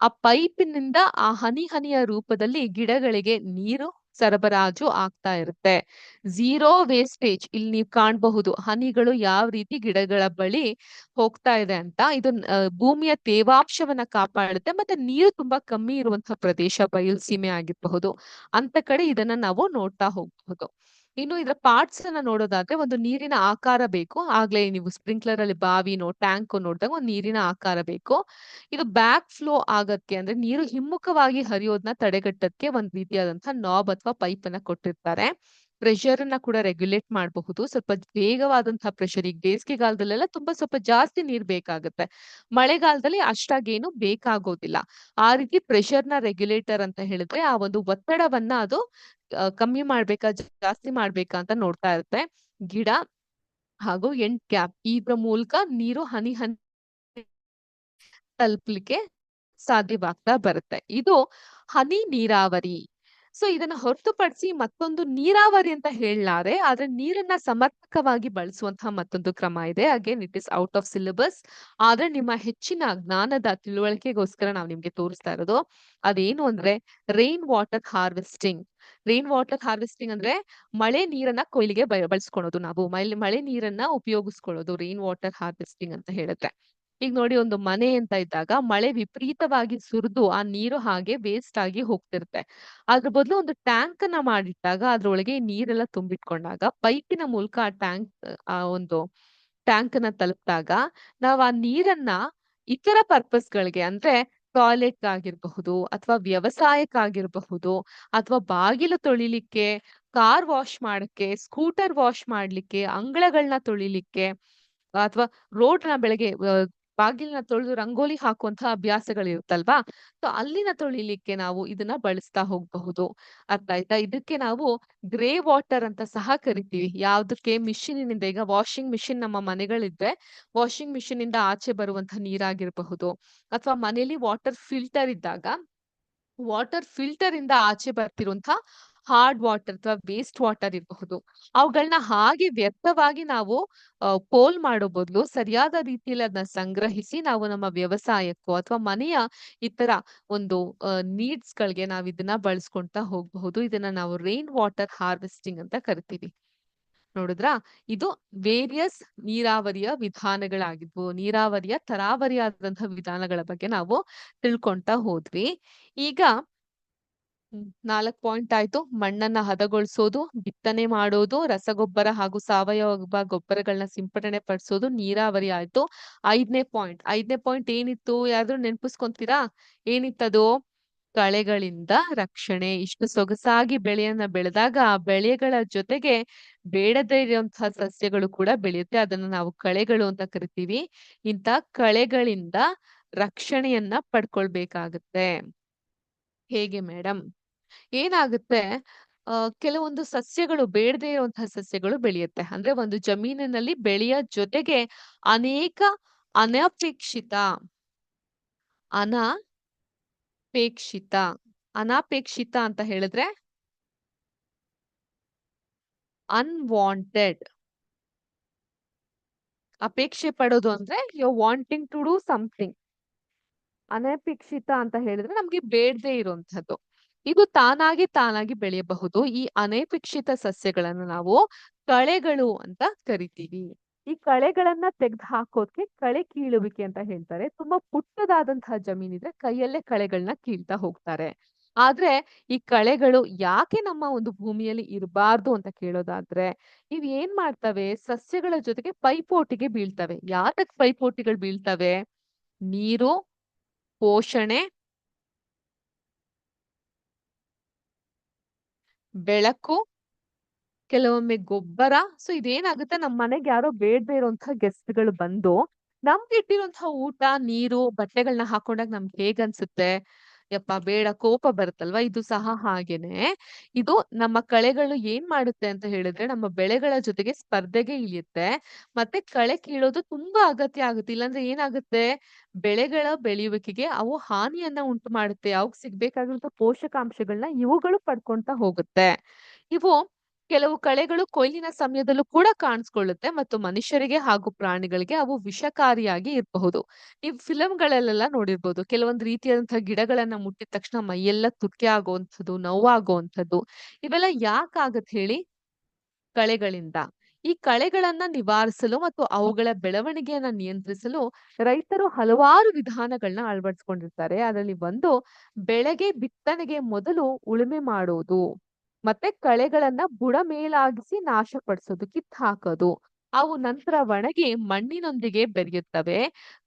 ಆ ಪೈಪಿನಿಂದ ಆ ಹನಿ ಹನಿಯ ರೂಪದಲ್ಲಿ ಗಿಡಗಳಿಗೆ ನೀರು ಸರಬರಾಜು ಆಗ್ತಾ ಇರುತ್ತೆ. ಝೀರೋ ವೇಸ್ಟೇಜ್ ಇಲ್ಲಿ ನೀವು ಕಾಣಬಹುದು. ಹನಿಗಳು ಯಾವ ರೀತಿ ಗಿಡಗಳ ಬಳಿ ಹೋಗ್ತಾ ಇದೆ ಅಂತ. ಇದು ಭೂಮಿಯ ತೇವಾಂಶವನ್ನ ಕಾಪಾಡುತ್ತೆ ಮತ್ತೆ ನೀರು ತುಂಬಾ ಕಮ್ಮಿ ಇರುವಂತಹ ಪ್ರದೇಶ ಬಯಲು ಸೀಮೆ ಆಗಿರಬಹುದು. ಅಂತ ಕಡೆ ಇದನ್ನ ನಾವು ನೋಡ್ತಾ ಹೋಗ್ಬಹುದು. ಇನ್ನು ಇದರ ಪಾರ್ಟ್ಸ್ ಅನ್ನ ನೋಡೋದಾದ್ರೆ ಒಂದು ನೀರಿನ ಆಕಾರ ಬೇಕು. ಆಗ್ಲೇ ನೀವು ಸ್ಪ್ರಿಂಕ್ಲರ್ ಅಲ್ಲಿ ಬಾವಿನೋ ಟ್ಯಾಂಕ್ ನೋಡಿದಾಗ ಒಂದು ನೀರಿನ ಆಕಾರ ಬೇಕು. ಇದು ಬ್ಯಾಕ್ ಫ್ಲೋ ಆಗಕ್ಕೆ ಅಂದ್ರೆ ನೀರು ಹಿಮ್ಮುಖವಾಗಿ ಹರಿಯೋದನ್ನ ತಡೆಗಟ್ಟಕ್ಕೆ ಒಂದ್ ರೀತಿಯಾದಂತಹ ನಾಬ್ ಅಥವಾ ಪೈಪ್ ಅನ್ನ ಕೊಟ್ಟಿರ್ತಾರೆ. ಪ್ರೆಷರ್ ಅನ್ನ ಕೂಡ ರೆಗ್ಯುಲೇಟ್ ಮಾಡಬಹುದು. ಸ್ವಲ್ಪ ವೇಗವಾದಂತಹ ಪ್ರೆಷರ್ ಈಗ ಬೇಸಿಗೆಗಾಲದಲ್ಲೆಲ್ಲ ತುಂಬಾ ಸ್ವಲ್ಪ ಜಾಸ್ತಿ ನೀರ್ ಬೇಕಾಗುತ್ತೆ. ಮಳೆಗಾಲದಲ್ಲಿ ಅಷ್ಟಾಗೇನು ಬೇಕಾಗೋದಿಲ್ಲ. ಆ ರೀತಿ ಪ್ರೆಷರ್ನ ರೆಗ್ಯುಲೇಟರ್ ಅಂತ ಹೇಳಿದ್ರೆ ಆ ಒಂದು ಒತ್ತಡವನ್ನ ಅದು ಕಮ್ಮಿ ಮಾಡ್ಬೇಕಾ, ಜಾಸ್ತಿ ಮಾಡ್ಬೇಕಾ ಅಂತ ನೋಡ್ತಾ ಇರುತ್ತೆ. ಗಿಡ ಹಾಗೂ ಎಂಡ್ ಕ್ಯಾಪ್ ಇದ್ರ ಮೂಲಕ ನೀರು ಹನಿ ಹನಿ ತಲುಪಲಿಕ್ಕೆ ಸಾಧ್ಯವಾಗ್ತಾ ಬರುತ್ತೆ. ಇದು ಹನಿ ನೀರಾವರಿ ಸೊ, ಇದನ್ನ ಹೊರತುಪಡಿಸಿ ಮತ್ತೊಂದು ನೀರಾವರಿ ಅಂತ ಹೇಳಲಾರೆ. ಆದ್ರೆ ನೀರನ್ನ ಸಮರ್ಪಕವಾಗಿ ಬಳಸುವಂತಹ ಮತ್ತೊಂದು ಕ್ರಮ ಇದೆ. Again it is out of syllabus ಆದ್ರೆ ನಿಮ್ಮ ಹೆಚ್ಚಿನ ಜ್ಞಾನದ ತಿಳುವಳಿಕೆಗೋಸ್ಕರ ನಾವು ನಿಮ್ಗೆ ತೋರಿಸ್ತಾ ಇರೋದು, ಅದೇನು ಅಂದ್ರೆ rain water harvesting rain water harvesting ಅಂದ್ರೆ ಮಳೆ ನೀರನ್ನ ಕೊಯ್ಲಿಗೆ ಬಳಸ್ಕೊಳೋದು ನಾವು. ಮಳೆ ಮಳೆ ನೀರನ್ನ ಉಪಯೋಗಿಸ್ಕೊಳ್ಳೋದು ರೈನ್ ವಾಟರ್ ಹಾರ್ವೆಸ್ಟಿಂಗ್ ಅಂತ ಹೇಳಿದ್ರೆ ಈಗ ನೋಡಿ ಒಂದು ಮನೆ ಅಂತ ಇದ್ದಾಗ ಮಳೆ ವಿಪರೀತವಾಗಿ ಸುರಿದು ಆ ನೀರು ಹಾಗೆ ವೇಸ್ಟ್ ಆಗಿ ಹೋಗ್ತಿರುತ್ತೆ. ಅದ್ರ ಬದಲು ಒಂದು ಟ್ಯಾಂಕ್ನ ಮಾಡಿಟ್ಟಾಗ ಅದ್ರೊಳಗೆ ನೀರೆಲ್ಲ ತುಂಬಿಟ್ಕೊಂಡಾಗ ಪೈಪಿನ ಮೂಲಕ ಆ ಟ್ಯಾಂಕ್ ಆ ಒಂದು ಟ್ಯಾಂಕ್ನ ತಲುಪಿದಾಗ ನಾವ್ ಆ ನೀರನ್ನ ಇತರ ಪರ್ಪಸ್ ಗಳಿಗೆ ಅಂದ್ರೆ ಟಾಯ್ಲೆಟ್ ಆಗಿರಬಹುದು ಅಥವಾ ವ್ಯವಸಾಯಕ್ಕಾಗಿರಬಹುದು ಅಥವಾ ಬಾಗಿಲು ತೊಳಿಲಿಕ್ಕೆ ಕಾರ್ ವಾಶ್ ಮಾಡಕ್ಕೆ ಸ್ಕೂಟರ್ ವಾಶ್ ಮಾಡ್ಲಿಕ್ಕೆ ಅಂಗಳಗಳನ್ನ ತೊಳಿಲಿಕ್ಕೆ ಅಥವಾ ರೋಡ್ನ ಬೆಳಗ್ಗೆ ಬಾಗಿಲನ್ನ ತೊಳೆದು ರಂಗೋಲಿ ಹಾಕುವಂತಹ ಅಭ್ಯಾಸಗಳಿರುತ್ತಲ್ವಾ? ಸೊ, ಅಲ್ಲಿನ ತೊಳಿಲಿಕ್ಕೆ ನಾವು ಇದನ್ನ ಬಳಸ್ತಾ ಹೋಗಬಹುದು. ಅರ್ಥ ಆಯ್ತಾ ಇದಕ್ಕೆ ನಾವು ಗ್ರೇ ವಾಟರ್ ಅಂತ ಸಹ ಕರಿತೀವಿ. ಯಾವ್ದಕ್ಕೆ? ಮಿಷಿನಿನಿಂದ. ಈಗ ವಾಷಿಂಗ್ ಮಿಷಿನ್ ನಮ್ಮ ಮನೆಗಳಿದ್ರೆ ವಾಷಿಂಗ್ ಮಿಷಿನ್ ಇಂದ ಆಚೆ ಬರುವಂತಹ ನೀರಾಗಿರಬಹುದು. ಅಥವಾ ಮನೆಯಲ್ಲಿ ವಾಟರ್ ಫಿಲ್ಟರ್ ಇದ್ದಾಗ, ವಾಟರ್ ಫಿಲ್ಟರ್ ಇಂದ ಆಚೆ ಬರ್ತಿರುವಂತಹ ಹಾರ್ಡ್ ವಾಟರ್ ಅಥವಾ ವೇಸ್ಟ್ ವಾಟರ್ ಇರಬಹುದು. ಅವುಗಳನ್ನ ಹಾಗೆ ವ್ಯರ್ಥವಾಗಿ ನಾವು ಪೋಲ್ ಮಾಡೋ ಬದಲು ಸರಿಯಾದ ರೀತಿಯಲ್ಲಿ ಅದನ್ನ ಸಂಗ್ರಹಿಸಿ ನಾವು ನಮ್ಮ ವ್ಯವಸಾಯಕ್ಕೋ ಅಥವಾ ಮನೆಯ ಇತರ ಒಂದು ನೀಡ್ಸ್ ಗಳಿಗೆ ನಾವು ಇದನ್ನ ಬಳಸ್ಕೊಂತಾ ಹೋಗಬಹುದು. ಇದನ್ನ ನಾವು ರೈನ್ ವಾಟರ್ ಹಾರ್ವೆಸ್ಟಿಂಗ್ ಅಂತ ಕರಿತೀವಿ. ನೋಡಿದ್ರ? ಇದು ವೇರಿಯಸ್ ನೀರಾವರಿಯ ವಿಧಾನಗಳಾಗಿದ್ವು. ನೀರಾವರಿಯ ತರಾವರಿಯಾದಂತಹ ವಿಧಾನಗಳ ಬಗ್ಗೆ ನಾವು ತಿಳ್ಕೊಂತ ಹೋದ್ವಿ. ಈಗ ನಾಲ್ಕ್ ಪಾಯಿಂಟ್ ಆಯ್ತು. ಮಣ್ಣನ್ನ ಹದಗೊಳಿಸೋದು, ಬಿತ್ತನೆ ಮಾಡೋದು, ರಸಗೊಬ್ಬರ ಹಾಗೂ ಸಾವಯವ ಗೊಬ್ಬರಗಳನ್ನ ಸಿಂಪಡಣೆ ಪಡಿಸೋದು ನೀರಾವರಿ ಆಯ್ತು. ಐದನೇ ಪಾಯಿಂಟ್ ಐದನೇ ಪಾಯಿಂಟ್ ಏನಿತ್ತು? ಯಾರಾದ್ರೂ ನೆನ್ಪಿಸ್ಕೊಂತೀರಾ? ಏನಿತ್ತದು? ಕಳೆಗಳಿಂದ ರಕ್ಷಣೆ. ಇಷ್ಟು ಸೊಗಸಾಗಿ ಬೆಳೆಯನ್ನ ಬೆಳೆದಾಗ ಆ ಬೆಳೆಗಳ ಜೊತೆಗೆ ಬೇಡದೇ ಇರುವಂತಹ ಸಸ್ಯಗಳು ಕೂಡ ಬೆಳೆಯುತ್ತೆ. ಅದನ್ನ ನಾವು ಕಳೆಗಳು ಅಂತ ಕರಿತೀವಿ. ಇಂತ ಕಳೆಗಳಿಂದ ರಕ್ಷಣೆಯನ್ನ ಪಡ್ಕೊಳ್ಬೇಕಾಗತ್ತೆ. ಹೇಗೆ ಮೇಡಮ್ ಏನಾಗುತ್ತೆ? ಆ, ಕೆಲವೊಂದು ಸಸ್ಯಗಳು, ಬೇಡದೇ ಇರುವಂತಹ ಸಸ್ಯಗಳು ಬೆಳೆಯುತ್ತೆ. ಅಂದ್ರೆ ಒಂದು ಜಮೀನಿನಲ್ಲಿ ಬೆಳೆಯ ಜೊತೆಗೆ ಅನೇಕ ಅನಪೇಕ್ಷಿತ ಅನಪೇಕ್ಷಿತ, ಅನಾಪೇಕ್ಷಿತ ಅಂತ ಹೇಳಿದ್ರೆ ಅನ್ವಾಂಟೆಡ್ ಅಪೇಕ್ಷೆ ಪಡೋದು ಅಂದ್ರೆ you wanting to do something ಅನಪೇಕ್ಷಿತ ಅಂತ ಹೇಳಿದ್ರೆ ನಮ್ಗೆ ಬೇಡದೆ ಇರುವಂತದ್ದು ಇದು ತಾನಾಗಿ ತಾನಾಗಿ ಬೆಳೆಯಬಹುದು. ಈ ಅನಪೇಕ್ಷಿತ ಸಸ್ಯಗಳನ್ನು ನಾವು ಕಳೆಗಳು ಅಂತ ಕರಿತೀವಿ. ಈ ಕಳೆಗಳನ್ನ ತೆಗೆದು ಹಾಕೋದಕ್ಕೆ ಕಳೆ ಕೀಳುವಿಕೆ ಅಂತ ಹೇಳ್ತಾರೆ. ತುಂಬಾ ಪುಟ್ಟದಾದಂತಹ ಜಮೀನಿದ್ರೆ ಕೈಯಲ್ಲೇ ಕಳೆಗಳನ್ನ ಕೀಳ್ತಾ ಹೋಗ್ತಾರೆ. ಆದ್ರೆ ಈ ಕಳೆಗಳು ಯಾಕೆ ನಮ್ಮ ಒಂದು ಭೂಮಿಯಲ್ಲಿ ಇರಬಾರ್ದು ಅಂತ ಕೇಳೋದಾದ್ರೆ, ಇವ್ ಏನ್ ಮಾಡ್ತವೆ? ಸಸ್ಯಗಳ ಜೊತೆಗೆ ಪೈಪೋಟಿಗೆ ಬೀಳ್ತವೆ. ಯಾತಕ್ ಪೈಪೋಟಿಗಳು ಬೀಳ್ತವೆ? ನೀರು, ಪೋಷಣೆ ಬೆಳಕು, ಕೆಲವೊಮ್ಮೆ ಗೊಬ್ಬರ. ಸೊ ಇದೇನಾಗುತ್ತೆ? ನಮ್ಮ ಮನೆಗೆ ಯಾರೋ ಬೇಡದೇ ಇರುವಂತಹ ಗೆಸ್ಟ್ಗಳು ಬಂದು ನಮ್ಗೆ ಇಟ್ಟಿರುವಂತಹ ಊಟ, ನೀರು ಬಟ್ಟೆಗಳನ್ನ ಹಾಕೊಂಡಾಗ ನಮ್ಗೆ ಹೇಗ್ ಅನ್ಸುತ್ತೆ ಯಪ್ಪ, ಬೇಡ, ಕೋಪ ಬರುತ್ತಲ್ವಾ? ಇದು ಸಹ ಹಾಗೇನೆ. ಇದು ನಮ್ಮ ಕಳೆಗಳು ಏನ್ ಮಾಡುತ್ತೆ ಅಂತ ಹೇಳಿದ್ರೆ, ನಮ್ಮ ಬೆಳೆಗಳ ಜೊತೆಗೆ ಸ್ಪರ್ಧೆಗೆ ಇಳಿಯುತ್ತೆ. ಮತ್ತೆ ಕಳೆ ಕೀಳೋದು ತುಂಬಾ ಅಗತ್ಯ ಆಗುತ್ತೆ. ಇಲ್ಲಾಂದ್ರೆ ಏನಾಗುತ್ತೆ? ಬೆಳೆಗಳ ಬೆಳೆಯುವಿಕೆಗೆ ಅವು ಹಾನಿಯನ್ನ ಉಂಟು ಮಾಡುತ್ತೆ. ಅವಕ್ ಸಿಗ್ಬೇಕಾಗಿರುವಂತ ಪೋಷಕಾಂಶಗಳನ್ನ ಇವುಗಳು ಪಡ್ಕೊಂತ ಹೋಗುತ್ತೆ. ಇವು ಕೆಲವು ಕಳೆಗಳು ಕೊಯ್ಲಿನ ಸಮಯದಲ್ಲೂ ಕೂಡ ಕಾಣಿಸ್ಕೊಳ್ಳುತ್ತೆ ಮತ್ತು ಮನುಷ್ಯರಿಗೆ ಹಾಗೂ ಪ್ರಾಣಿಗಳಿಗೆ ಅವು ವಿಷಕಾರಿಯಾಗಿ ಇರಬಹುದು. ನೀವು ಫಿಲಂಗಳಲ್ಲೆಲ್ಲ ನೋಡಿರ್ಬೋದು, ಕೆಲವೊಂದು ರೀತಿಯಾದಂತಹ ಗಿಡಗಳನ್ನ ಮುಟ್ಟಿದ ತಕ್ಷಣ ಮೈಯೆಲ್ಲ ತುರ್ಕೆ ಆಗುವಂಥದ್ದು, ನೋವಾಗುವಂಥದ್ದು, ಇವೆಲ್ಲ ಯಾಕಾಗತ್ ಹೇಳಿ? ಕಳೆಗಳಿಂದ. ಈ ಕಳೆಗಳನ್ನ ನಿವಾರಿಸಲು ಮತ್ತು ಅವುಗಳ ಬೆಳವಣಿಗೆಯನ್ನ ನಿಯಂತ್ರಿಸಲು ರೈತರು ಹಲವಾರು ವಿಧಾನಗಳನ್ನ ಅಳವಡಿಸ್ಕೊಂಡಿರ್ತಾರೆ. ಅದರಲ್ಲಿ ಒಂದು, ಬೆಳೆಗೆ ಬಿತ್ತನೆಗೆ ಮೊದಲು ಉಳುಮೆ ಮಾಡುವುದು. ಮತ್ತೆ ಕಳೆಗಳನ್ನ ಬುಡಮೇಲಾಗಿಸಿ ನಾಶಪಡಿಸೋದು ಕಿತ್ ಹಾಕೋದು. ಅವು ನಂತರ ಒಣಗಿ ಮಣ್ಣಿನೊಂದಿಗೆ ಬೆರೆಯುತ್ತವೆ.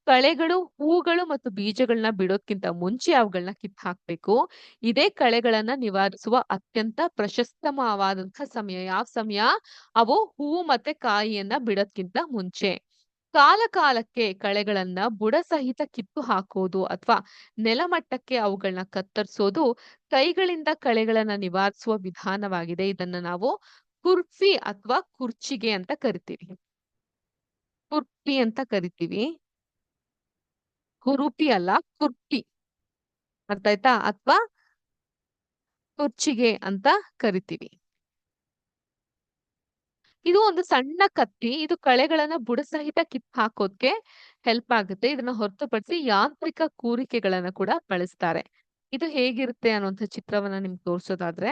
ಕಳೆಗಳು, ಹೂಗಳು ಮತ್ತು ಬೀಜಗಳನ್ನ ಬಿಡೋದ್ಕಿಂತ ಮುಂಚೆ ಅವುಗಳನ್ನ ಕಿತ್ ಹಾಕ್ಬೇಕು. ಇದೇ ಕಳೆಗಳನ್ನ ನಿವಾರಿಸುವ ಅತ್ಯಂತ ಪ್ರಶಸ್ತಮವಾದಂತಹ ಸಮಯ. ಯಾವ ಸಮಯ? ಅವು ಹೂವು ಮತ್ತೆ ಕಾಯಿಯನ್ನ ಬಿಡೋದ್ಕಿಂತ ಮುಂಚೆ. ಕಾಲ ಕಾಲಕ್ಕೆ ಕಳೆಗಳನ್ನ ಬುಡ ಸಹಿತ ಕಿತ್ತು ಹಾಕೋದು ಅಥವಾ ನೆಲಮಟ್ಟಕ್ಕೆ ಅವುಗಳನ್ನ ಕತ್ತರಿಸೋದು ಕೈಗಳಿಂದ ಕಳೆಗಳನ್ನ ನಿವಾರಿಸುವ ವಿಧಾನವಾಗಿದೆ. ಇದನ್ನ ನಾವು ಕುರ್ಫಿ ಅಥವಾ ಕುರ್ಚಿಗೆ ಅಂತ ಕರಿತೀವಿ. ಕುರ್ಪಿ ಅಂತ ಕರಿತೀವಿ. ಕುರುಪಿ ಅಲ್ಲ, ಕುರ್ಪಿ. ಅರ್ಥ ಆಯ್ತಾ? ಅಥವಾ ಕುರ್ಚಿಗೆ ಅಂತ ಕರಿತೀವಿ. ಇದು ಒಂದು ಸಣ್ಣ ಕತ್ತಿ, ಇದು ಕಳೆಗಳನ್ನ ಬುಡಸಹಿತ ಕಿತ್ ಹಾಕೋದಕ್ಕೆ ಹೆಲ್ಪ್ ಆಗುತ್ತೆ. ಇದನ್ನ ಹೊರತುಪಡಿಸಿ ಯಾಂತ್ರಿಕ ಕೂರಿಕೆಗಳನ್ನ ಕೂಡ ಬಳಸ್ತಾರೆ. ಇದು ಹೇಗಿರುತ್ತೆ ಅನ್ನುವಂಥ ಚಿತ್ರವನ್ನ ನಿಮ್ಗೆ ತೋರಿಸೋದಾದ್ರೆ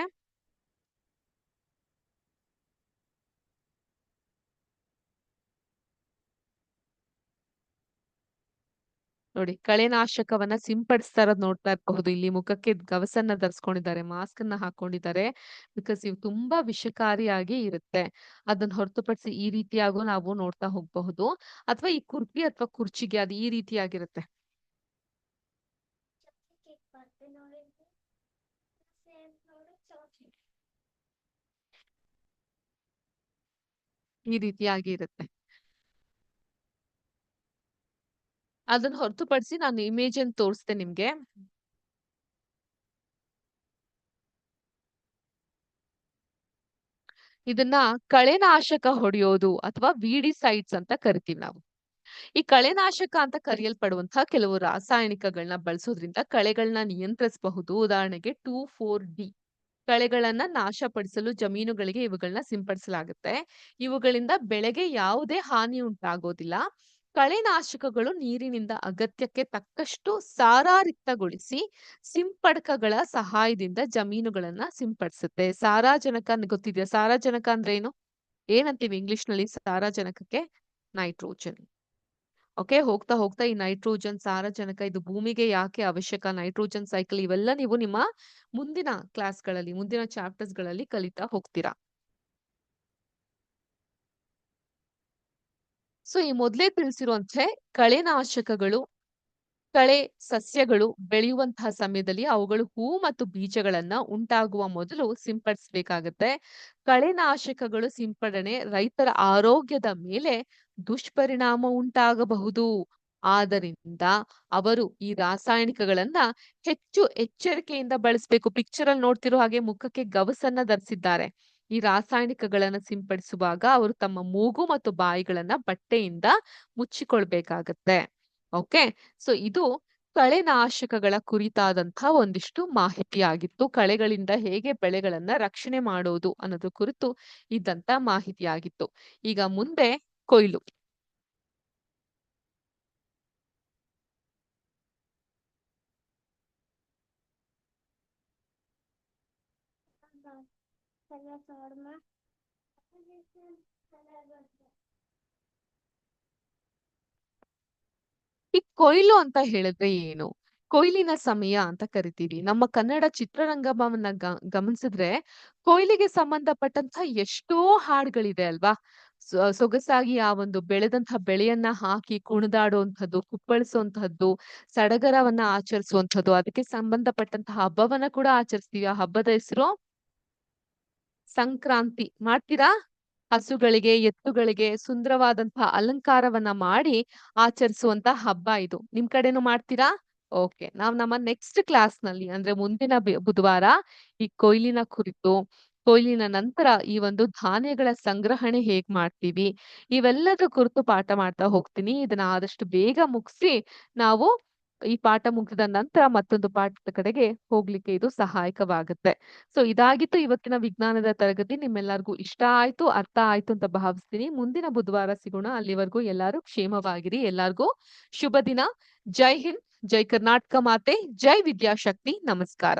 ನೋಡಿ ಕಳೆನಾಶಕವನ್ನ ಸಿಂಪಡಿಸ್ತಾ ಇರೋದ್ ನೋಡ್ತಾ ಇರಬಹುದು. ಇಲ್ಲಿ ಮುಖಕ್ಕೆ ಗವಸನ್ನ ಧರಿಸ್ಕೊಂಡಿದ್ದಾರೆ ಮಾಸ್ಕ್ ಅನ್ನ ಹಾಕೊಂಡಿದ್ದಾರೆ, ಬಿಕಾಸ್ ಇವು ತುಂಬಾ ವಿಷಕಾರಿಯಾಗಿ ಇರುತ್ತೆ. ಅದನ್ನ ಹೊರತುಪಡಿಸಿ ಈ ರೀತಿಯಾಗೂ ನಾವು ನೋಡ್ತಾ ಹೋಗಬಹುದು. ಅಥವಾ ಈ ಕುರ್ಪಿ ಅಥವಾ ಕುರ್ಚಿಗೆ ಅದು ಈ ರೀತಿಯಾಗಿರುತ್ತೆ. ಈ ರೀತಿಯಾಗಿ ಇರುತ್ತೆ. ಅದನ್ನ ಹೊರತುಪಡಿಸಿ ನಾನು ಇಮೇಜ್ ಅನ್ನು ತೋರಿಸ್ತೇನೆ ನಿಮ್ಗೆ. ಇದನ್ನ ಕಳೆನಾಶಕ ಹೊಡೆಯೋದು ಅಥವಾ ವಿಡಿಸೈಡ್ಸ್ ಅಂತ ಕರಿತೀವಿ ನಾವು. ಈ ಕಳೆನಾಶಕ ಅಂತ ಕರೆಯಲ್ಪಡುವಂತಹ ಕೆಲವು ರಾಸಾಯನಿಕಗಳನ್ನ ಬಳಸೋದ್ರಿಂದ ಕಳೆಗಳನ್ನ ನಿಯಂತ್ರಿಸಬಹುದು. ಉದಾಹರಣೆಗೆ ಟೂ ಫೋರ್ ಡಿ. ಕಳೆಗಳನ್ನ ನಾಶಪಡಿಸಲು ಜಮೀನುಗಳಿಗೆ ಇವುಗಳನ್ನ ಸಿಂಪಡಿಸಲಾಗುತ್ತೆ. ಇವುಗಳಿಂದ ಬೆಳೆಗೆ ಯಾವುದೇ ಹಾನಿ ಉಂಟಾಗೋದಿಲ್ಲ. ಕಳೆನಾಶಕಗಳು ನೀರಿನಿಂದ ಅಗತ್ಯಕ್ಕೆ ತಕ್ಕಷ್ಟು ಸಾರಾರಿಕ್ತಗೊಳಿಸಿ ಸಿಂಪಡಕಗಳ ಸಹಾಯದಿಂದ ಜಮೀನುಗಳನ್ನ ಸಿಂಪಡಿಸುತ್ತೆ. ಸಾರಾಜನಕ ಗೊತ್ತಿದೆಯಾ? ಸಾರಾಜನಕ ಅಂದ್ರೆ ಏನು ಏನಂತೀವಿ ಇಂಗ್ಲಿಷ್ನಲ್ಲಿ ಸಾರಾಜನಕಕ್ಕೆ? ನೈಟ್ರೋಜನ್. ಓಕೆ, ಹೋಗ್ತಾ ಹೋಗ್ತಾ ಈ ನೈಟ್ರೋಜನ್, ಸಾರಜನಕ ಇದು ಭೂಮಿಗೆ ಯಾಕೆ ಅವಶ್ಯಕ? ನೈಟ್ರೋಜನ್ ಸೈಕಲ್ ಇವೆಲ್ಲ ನೀವು ನಿಮ್ಮ ಮುಂದಿನ ಕ್ಲಾಸ್ಗಳಲ್ಲಿ, ಮುಂದಿನ ಚಾಪ್ಟರ್ಸ್ಗಳಲ್ಲಿ ಕಲಿತಾ ಹೋಗ್ತೀರಾ. ಸೊ ಈ ಮೊದಲೇ ತಿಳಿಸಿರುವಂತೆ ಕಳೆನಾಶಕಗಳು ಕಳೆ ಸಸ್ಯಗಳು ಬೆಳೆಯುವಂತಹ ಸಮಯದಲ್ಲಿ ಅವುಗಳು ಹೂ ಮತ್ತು ಬೀಜಗಳನ್ನ ಉಂಟಾಗುವ ಮೊದಲು ಸಿಂಪಡಿಸಬೇಕಾಗತ್ತೆ. ಕಳೆನಾಶಕಗಳು ಸಿಂಪಡಣೆ ರೈತರ ಆರೋಗ್ಯದ ಮೇಲೆ ದುಷ್ಪರಿಣಾಮ ಉಂಟಾಗಬಹುದು. ಆದ್ದರಿಂದ ಅವರು ಈ ರಾಸಾಯನಿಕಗಳನ್ನ ಹೆಚ್ಚು ಎಚ್ಚರಿಕೆಯಿಂದ ಬಳಸಬೇಕು. ಪಿಕ್ಚರ್ ಅಲ್ಲಿ ನೋಡ್ತಿರೋ ಹಾಗೆ ಮುಖಕ್ಕೆ ಗವಸನ್ನ ಧರಿಸಿದ್ದಾರೆ. ಈ ರಾಸಾಯನಿಕಗಳನ್ನ ಸಿಂಪಡಿಸುವಾಗ ಅವರು ತಮ್ಮ ಮೂಗು ಮತ್ತು ಬಾಯಿಗಳನ್ನ ಬಟ್ಟೆಯಿಂದ ಮುಚ್ಚಿಕೊಳ್ಬೇಕಾಗತ್ತೆ. ಓಕೆ? ಸೊ, ಇದು ಕಳೆನಾಶಕಗಳ ಕುರಿತಾದಂತಹ ಒಂದಿಷ್ಟು ಮಾಹಿತಿಯಾಗಿತ್ತು. ಕಳೆಗಳಿಂದ ಹೇಗೆ ಬೆಳೆಗಳನ್ನ ರಕ್ಷಣೆ ಮಾಡೋದು ಅನ್ನೋದ್ರ ಕುರಿತು ಇದ್ದಂತ ಮಾಹಿತಿಯಾಗಿತ್ತು. ಈಗ ಮುಂದೆ ಕೊಯ್ಲು. Sorma. ಈ ಕೊಯ್ಲು ಅಂತ ಹೇಳಿದ್ರೆ ಏನು? ಕೊಯ್ಲಿನ ಸಮಯ ಅಂತ ಕರಿತೀವಿ ನಮ್ಮ ಕನ್ನಡ ಚಿತ್ರರಂಗವನ್ನ ಗ, ಗಮನಿಸಿದ್ರೆ ಕೊಯ್ಲಿಗೆ ಸಂಬಂಧಪಟ್ಟಂತ ಎಷ್ಟೋ ಹಾಡುಗಳಿದೆ ಅಲ್ವಾ? ಸೊಗಸಾಗಿ ಆ ಒಂದು ಬೆಳೆದಂತಹ ಬೆಳೆಯನ್ನ ಹಾಕಿ ಕುಣಿದಾಡುವಂಥದ್ದು ಕುಪ್ಪಳಿಸುವಂತಹದ್ದು ಸಡಗರವನ್ನ ಆಚರಿಸುವಂತದ್ದು ಅದಕ್ಕೆ ಸಂಬಂಧಪಟ್ಟಂತಹ ಹಬ್ಬವನ್ನ ಕೂಡ ಆಚರಿಸ್ತೀವಿ. ಆ ಹಬ್ಬದ ಹೆಸರು ಸಂಕ್ರಾಂತಿ ಮಾಡ್ತೀರಾ? ಹಸುಗಳಿಗೆ, ಎತ್ತುಗಳಿಗೆ ಸುಂದರವಾದಂತಹ ಅಲಂಕಾರವನ್ನ ಮಾಡಿ ಆಚರಿಸುವಂತ ಹಬ್ಬ ಇದು. ನಿಮ್ ಕಡೆನೂ ಮಾಡ್ತೀರಾ? ಓಕೆ, ನಾವ್ ನಮ್ಮ ನೆಕ್ಸ್ಟ್ ಕ್ಲಾಸ್ನಲ್ಲಿ ಅಂದ್ರೆ ಮುಂದಿನ ಬುಧವಾರ ಈ ಕೊಯ್ಲಿನ ಕುರಿತು, ಕೊಯ್ಲಿನ ನಂತರ ಈ ಒಂದು ಧಾನ್ಯಗಳ ಸಂಗ್ರಹಣೆ ಹೇಗ್ ಮಾಡ್ತೀವಿ? ಇವೆಲ್ಲದ ಕುರಿತು ಪಾಠ ಮಾಡ್ತಾ ಹೋಗ್ತೀನಿ. ಇದನ್ನ ಆದಷ್ಟು ಬೇಗ ಮುಗಿಸಿ ನಾವು ಈ ಪಾಠ ಮುಗಿದ ನಂತರ ಮತ್ತೊಂದು ಪಾಠದ ಕಡೆಗೆ ಹೋಗ್ಲಿಕ್ಕೆ ಇದು ಸಹಾಯಕವಾಗುತ್ತೆ. ಸೊ ಇದಾಗಿತ್ತು ಇವತ್ತಿನ ವಿಜ್ಞಾನದ ತರಗತಿ. ನಿಮ್ಮೆಲ್ಲರಿಗೂ ಇಷ್ಟ ಆಯ್ತು, ಅರ್ಥ ಆಯ್ತು ಅಂತ ಭಾವಿಸ್ತೀನಿ. ಮುಂದಿನ ಬುಧವಾರ ಸಿಗೋಣ. ಅಲ್ಲಿವರೆಗೂ ಎಲ್ಲರೂ ಕ್ಷೇಮವಾಗಿರಿ. ಎಲ್ಲಾರ್ಗೂ ಶುಭ ದಿನ. ಜೈ ಹಿಂದ್, ಜೈ ಕರ್ನಾಟಕ ಮಾತೆ, ಜೈ ವಿದ್ಯಾಶಕ್ತಿ. ನಮಸ್ಕಾರ.